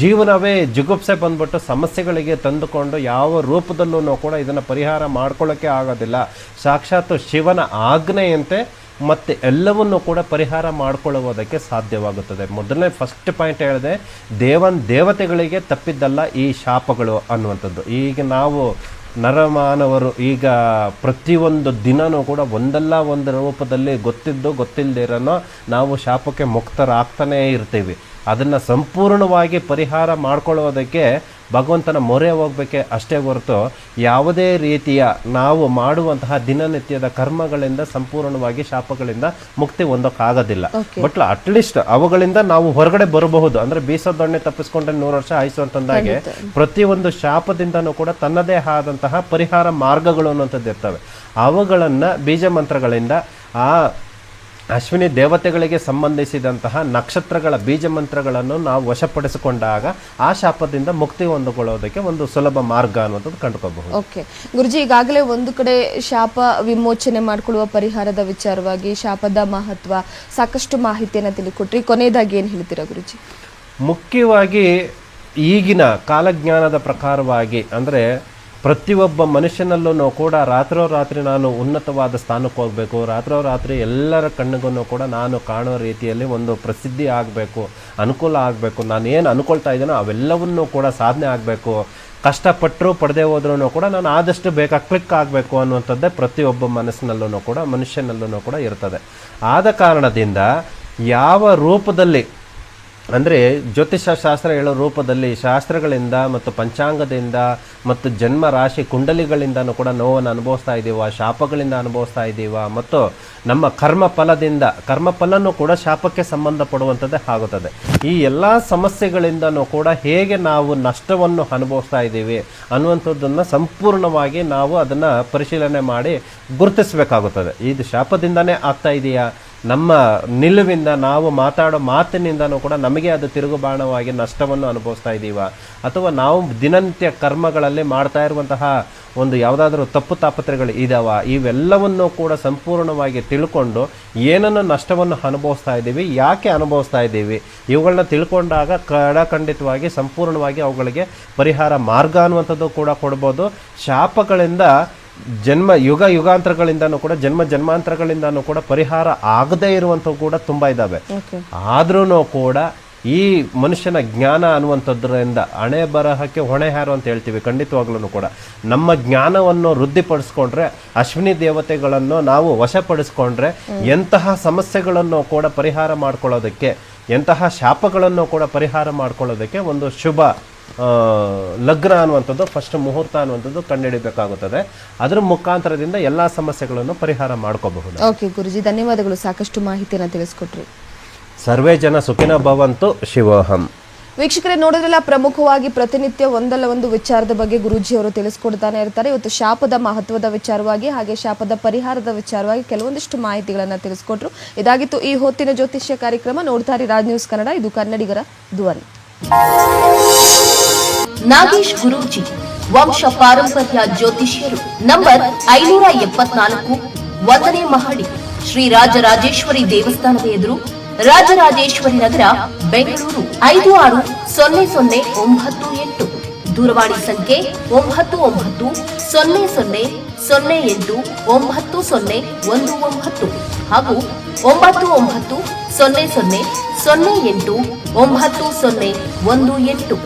ಜೀವನವೇ ಜಿಗುಪ್ಸೆ ಬಂದ್ಬಿಟ್ಟು ಸಮಸ್ಯೆಗಳಿಗೆ ತಂದುಕೊಂಡು ಯಾವ ರೂಪದಲ್ಲೂ ಕೂಡ ಇದನ್ನು ಪರಿಹಾರ ಮಾಡ್ಕೊಳ್ಳೋಕ್ಕೆ ಆಗೋದಿಲ್ಲ. ಸಾಕ್ಷಾತ್ ಶಿವನ ಆಜ್ಞೆಯಂತೆ ಮತ್ತೆ ಎಲ್ಲವನ್ನೂ ಕೂಡ ಪರಿಹಾರ ಮಾಡಿಕೊಳ್ಳುವುದಕ್ಕೆ ಸಾಧ್ಯವಾಗುತ್ತದೆ. ಮೊದಲನೇ ಫಸ್ಟ್ ಪಾಯಿಂಟ್ ಹೇಳಿದೆ, ದೇವನ್ ದೇವತೆಗಳಿಗೆ ತಪ್ಪಿದ್ದಲ್ಲ ಈ ಶಾಪಗಳು ಅನ್ನುವಂಥದ್ದು. ಈಗ ನಾವು ನರಮಾನವರು ಈಗ ಪ್ರತಿಯೊಂದು ದಿನನೂ ಕೂಡ ಒಂದಲ್ಲ ಒಂದು ರೂಪದಲ್ಲಿ ಗೊತ್ತಿದ್ದು ಗೊತ್ತಿಲ್ಲದಿರೋನೋ ನಾವು ಶಾಪಕ್ಕೆ ಮುಕ್ತರಾಗ್ತಾನೇ ಇರ್ತೀವಿ. ಅದನ್ನು ಸಂಪೂರ್ಣವಾಗಿ ಪರಿಹಾರ ಮಾಡ್ಕೊಳ್ಳೋದಕ್ಕೆ ಭಗವಂತನ ಮೊರೆ ಹೋಗ್ಬೇಕೆ ಅಷ್ಟೇ ಹೊರತು ಯಾವುದೇ ರೀತಿಯ ನಾವು ಮಾಡುವಂತಹ ದಿನನಿತ್ಯದ ಕರ್ಮಗಳಿಂದ ಸಂಪೂರ್ಣವಾಗಿ ಶಾಪಗಳಿಂದ ಮುಕ್ತಿ ಹೊಂದೋಕ್ಕಾಗೋದಿಲ್ಲ ಬಟ್ ಅಟ್ಲೀಸ್ಟ್ ಅವುಗಳಿಂದ ನಾವು ಹೊರಗಡೆ ಬರಬಹುದು. ಅಂದ್ರೆ ಬೀಸೋ ದೊಣ್ಣೆ ತಪ್ಪಿಸ್ಕೊಂಡ್ರೆ ನೂರು ವರ್ಷ ಆಯಿಸುವಂತಂದಾಗೆ ಪ್ರತಿಯೊಂದು ಶಾಪದಿಂದನೂ ಕೂಡ ತನ್ನದೇ ಆದಂತಹ ಪರಿಹಾರ ಮಾರ್ಗಗಳು ಅನ್ನುವಂಥದ್ದು ಇರ್ತವೆ. ಅವುಗಳನ್ನು ಬೀಜ ಮಂತ್ರಗಳಿಂದ ಆ ಅಶ್ವಿನಿ ದೇವತೆಗಳಿಗೆ ಸಂಬಂಧಿಸಿದಂತಹ ನಕ್ಷತ್ರಗಳ ಬೀಜ ಮಂತ್ರಗಳನ್ನು ನಾವು ವಶಪಡಿಸಿಕೊಂಡಾಗ ಆ ಶಾಪದಿಂದ ಮುಕ್ತಿ ಹೊಂದಿಕೊಳ್ಳೋದಕ್ಕೆ ಒಂದು ಸುಲಭ ಮಾರ್ಗ ಅನ್ನೋದನ್ನು ಕಂಡುಕೋಬಹುದು ಓಕೆ. ಗುರುಜಿ ಈಗಾಗಲೇ ಒಂದು ಕಡೆ ಶಾಪ ವಿಮೋಚನೆ ಮಾಡಿಕೊಳ್ಳುವ ಪರಿಹಾರದ ವಿಚಾರವಾಗಿ ಶಾಪದ ಮಹತ್ವ ಸಾಕಷ್ಟು ಮಾಹಿತಿಯನ್ನು ತಿಳಿಕೊಟ್ರಿ. ಕೊನೆಯದಾಗಿ ಏನು ಹೇಳ್ತೀರಾ ಗುರುಜಿ? ಮುಖ್ಯವಾಗಿ ಈಗಿನ ಕಾಲಜ್ಞಾನದ ಪ್ರಕಾರವಾಗಿ ಅಂದರೆ ಪ್ರತಿಯೊಬ್ಬ ಮನುಷ್ಯನಲ್ಲೂ ಕೂಡ ರಾತ್ರೋರಾತ್ರಿ ನಾನು ಉನ್ನತವಾದ ಸ್ಥಾನಕ್ಕೆ ಹೋಗಬೇಕು. ರಾತ್ರೋರಾತ್ರಿ ಎಲ್ಲರ ಕಣ್ಣಿಗೂ ಕೂಡ ನಾನು ಕಾಣೋ ರೀತಿಯಲ್ಲಿ ಒಂದು ಪ್ರಸಿದ್ಧಿ ಆಗಬೇಕು, ಅನುಕೂಲ ಆಗಬೇಕು. ನಾನು ಏನು ಅನ್ಕೊಳ್ತಾ ಇದ್ದೀನೋ ಅವೆಲ್ಲವನ್ನೂ ಕೂಡ ಸಾಧನೆ ಆಗಬೇಕು. ಕಷ್ಟಪಟ್ಟರು ಪಡೆದೇ ಹೋದ್ರೂ ಕೂಡ ನಾನು ಆದಷ್ಟು ಬೇಗ ಕ್ಲಿಕ್ ಆಗಬೇಕು ಅನ್ನುವಂಥದ್ದೇ ಪ್ರತಿಯೊಬ್ಬ ಮನಸ್ಸಿನಲ್ಲೂ ಕೂಡ, ಮನುಷ್ಯನಲ್ಲೂ ಕೂಡ ಇರ್ತದೆ. ಆದ ಕಾರಣದಿಂದ ಯಾವ ರೂಪದಲ್ಲಿ ಅಂದರೆ ಜ್ಯೋತಿಷ ಶಾಸ್ತ್ರ ಹೇಳೋ ರೂಪದಲ್ಲಿ ಶಾಸ್ತ್ರಗಳಿಂದ ಮತ್ತು ಪಂಚಾಂಗದಿಂದ ಮತ್ತು ಜನ್ಮ ರಾಶಿ ಕುಂಡಲಿಗಳಿಂದನೂ ಕೂಡ ನೋವನ್ನು ಅನುಭವಿಸ್ತಾ ಇದ್ದೀವ, ಶಾಪಗಳಿಂದ ಅನುಭವಿಸ್ತಾ ಇದ್ದೀವ ಮತ್ತು ನಮ್ಮ ಕರ್ಮ ಫಲದಿಂದ, ಕರ್ಮ ಫಲನೂ ಕೂಡ ಶಾಪಕ್ಕೆ ಸಂಬಂಧಪಡುವಂಥದ್ದೇ ಆಗುತ್ತದೆ. ಈ ಎಲ್ಲ ಸಮಸ್ಯೆಗಳಿಂದನೂ ಕೂಡ ಹೇಗೆ ನಾವು ನಷ್ಟವನ್ನು ಅನುಭವಿಸ್ತಾ ಇದ್ದೀವಿ ಅನ್ನುವಂಥದ್ದನ್ನು ಸಂಪೂರ್ಣವಾಗಿ ನಾವು ಅದನ್ನು ಪರಿಶೀಲನೆ ಮಾಡಿ ಗುರುತಿಸಬೇಕಾಗುತ್ತದೆ. ಇದು ಶಾಪದಿಂದನೇ ಆಗ್ತಾ ಇದೆಯಾ? ನಮ್ಮ ನಿಲುವಿಂದ ನಾವು ಮಾತಾಡೋ ಮಾತಿನಿಂದನೂ ಕೂಡ ನಮಗೆ ಅದು ತಿರುಗುಬಾಣವಾಗಿ ನಷ್ಟವನ್ನು ಅನುಭವಿಸ್ತಾ ಇದ್ದೀವ. ಅಥವಾ ನಾವು ದಿನನಿತ್ಯ ಕರ್ಮಗಳಲ್ಲಿ ಮಾಡ್ತಾ ಇರುವಂತಹ ಒಂದು ಯಾವುದಾದ್ರೂ ತಪ್ಪು ತಾಪತ್ರೆಗಳು ಇದಾವ. ಇವೆಲ್ಲವನ್ನು ಕೂಡ ಸಂಪೂರ್ಣವಾಗಿ ತಿಳ್ಕೊಂಡು ಏನನ್ನು ನಷ್ಟವನ್ನು ಅನುಭವಿಸ್ತಾ ಇದ್ದೀವಿ, ಯಾಕೆ ಅನುಭವಿಸ್ತಾ ಇದ್ದೀವಿ ಇವುಗಳನ್ನ ತಿಳ್ಕೊಂಡಾಗ ಕಡಖಂಡಿತವಾಗಿ ಸಂಪೂರ್ಣವಾಗಿ ಅವುಗಳಿಗೆ ಪರಿಹಾರ ಮಾರ್ಗ ಅನ್ನುವಂಥದ್ದು ಕೂಡ ಕೊಡ್ಬೋದು. ಶಾಪಗಳಿಂದ ಜನ್ಮ ಯುಗ ಯುಗಾಂತರಗಳಿಂದನೂ ಕೂಡ ಜನ್ಮ ಜನ್ಮಾಂತರಗಳಿಂದನೂ ಕೂಡ ಪರಿಹಾರ ಆಗದೇ ಇರುವಂಥವು ಕೂಡ ತುಂಬ ಇದ್ದಾವೆ ಆದ್ರೂ ಕೂಡ ಈ ಮನುಷ್ಯನ ಜ್ಞಾನ ಅನ್ನುವಂಥದ್ರಿಂದ ಹಣೆ ಬರಹಕ್ಕೆ ಹೊಣೆ ಹಾರು ಅಂತ ಹೇಳ್ತೀವಿ ಖಂಡಿತವಾಗ್ಲೂ ಕೂಡ. ನಮ್ಮ ಜ್ಞಾನವನ್ನು ವೃದ್ಧಿಪಡಿಸ್ಕೊಂಡ್ರೆ ಅಶ್ವಿನಿ ದೇವತೆಗಳನ್ನು ನಾವು ವಶಪಡಿಸ್ಕೊಂಡ್ರೆ ಎಂತಹ ಸಮಸ್ಯೆಗಳನ್ನು ಕೂಡ ಪರಿಹಾರ ಮಾಡ್ಕೊಳ್ಳೋದಕ್ಕೆ ಎಂತಹ ಶಾಪಗಳನ್ನು ಕೂಡ ಪರಿಹಾರ ಮಾಡ್ಕೊಳ್ಳೋದಕ್ಕೆ ಒಂದು ಶುಭ ಲಗ್ನ ಅನ್ನುವಂಥದ್ದು ಫಸ್ಟ್ ಮುಹೂರ್ತ ಅನ್ನುವಂಥದ್ದು ಕಂಡುಹಿಡಿಬೇಕಾಗುತ್ತದೆ. ಅದರ ಮುಖಾಂತರದಿಂದ ಎಲ್ಲ ಸಮಸ್ಯೆಗಳನ್ನು ಪರಿಹಾರ ಮಾಡ್ಕೋಬಹುದು. ಓಕೆ ಗುರುಜಿ ಧನ್ಯವಾದಗಳು. ಸಾಕಷ್ಟು ಮಾಹಿತಿಯನ್ನು ತಿಳಿಸ್ಕೊಟ್ರಿ. ಸರ್ವೇ ಜನ ಸುಖಿನ ಭವಂತು ಶಿವೋಹಂ. ವೀಕ್ಷಕರೇ ನೋಡಿದ್ರಲ್ಲ ಪ್ರಮುಖವಾಗಿ ಪ್ರತಿನಿತ್ಯ ಒಂದಲ್ಲ ಒಂದು ವಿಚಾರದ ಬಗ್ಗೆ ಗುರೂಜಿ ಅವರು ತಿಳಿಸ್ಕೊಡ್ತಾನೆ ಇರ್ತಾರೆ. ಇವತ್ತು ಶಾಪದ ಮಹತ್ವದ ವಿಚಾರವಾಗಿ ಹಾಗೆ ಶಾಪದ ಪರಿಹಾರದ ವಿಚಾರವಾಗಿ ಕೆಲವೊಂದಿಷ್ಟು ಮಾಹಿತಿಗಳನ್ನು ತಿಳಿಸ್ಕೊಟ್ರು. ಇದಾಗಿತ್ತು ಈ ಹೊತ್ತಿನ ಜ್ಯೋತಿಷ್ಯ ಕಾರ್ಯಕ್ರಮ. ನೋಡ್ತಾರೆ ರಾಜ್ ನ್ಯೂಸ್ ಕನ್ನಡ. ಇದು ಕನ್ನಡಿಗರ ಧ್ವನಿ. ನಾಗೇಶ್ ಗುರೂಜಿ, ವಂಶ ಪಾರಂಪರ್ಯ ಜ್ಯೋತಿಷ್ಯರು. ನಂಬರ್ ಐನೂರ ಎಪ್ಪತ್ನಾಲ್ಕು, ಒಂದನೇ ಮಹಡಿ, ಶ್ರೀ ರಾಜರಾಜೇಶ್ವರಿ ದೇವಸ್ಥಾನದ ಎದುರು, ರಾಜರಾಜೇಶ್ವರಿ ನಗರ, ಬೆಂಗಳೂರು, ಐದು ಆರು ಸೊನ್ನೆ ಸೊನ್ನೆ ಒಂಬತ್ತು ಎಂಟು. ದೂರವಾಣಿ ಸಂಖ್ಯೆ ಒಂಬತ್ತು ಒಂಬತ್ತು ಸೊನ್ನೆ ಸೊನ್ನೆ ಸೊನ್ನೆ ಎಂಟು ಒಂಬತ್ತು ಸೊನ್ನೆ ಒಂದು ಒಂಬತ್ತು ಹಾಗೂ ಒಂಬತ್ತು ಒಂಬತ್ತು ಸೊನ್ನೆ ಸೊನ್ನೆ ಸೊನ್ನೆ ಎಂಟು ಒಂಬತ್ತು ಸೊನ್ನೆ ಒಂದು ಎಂಟು.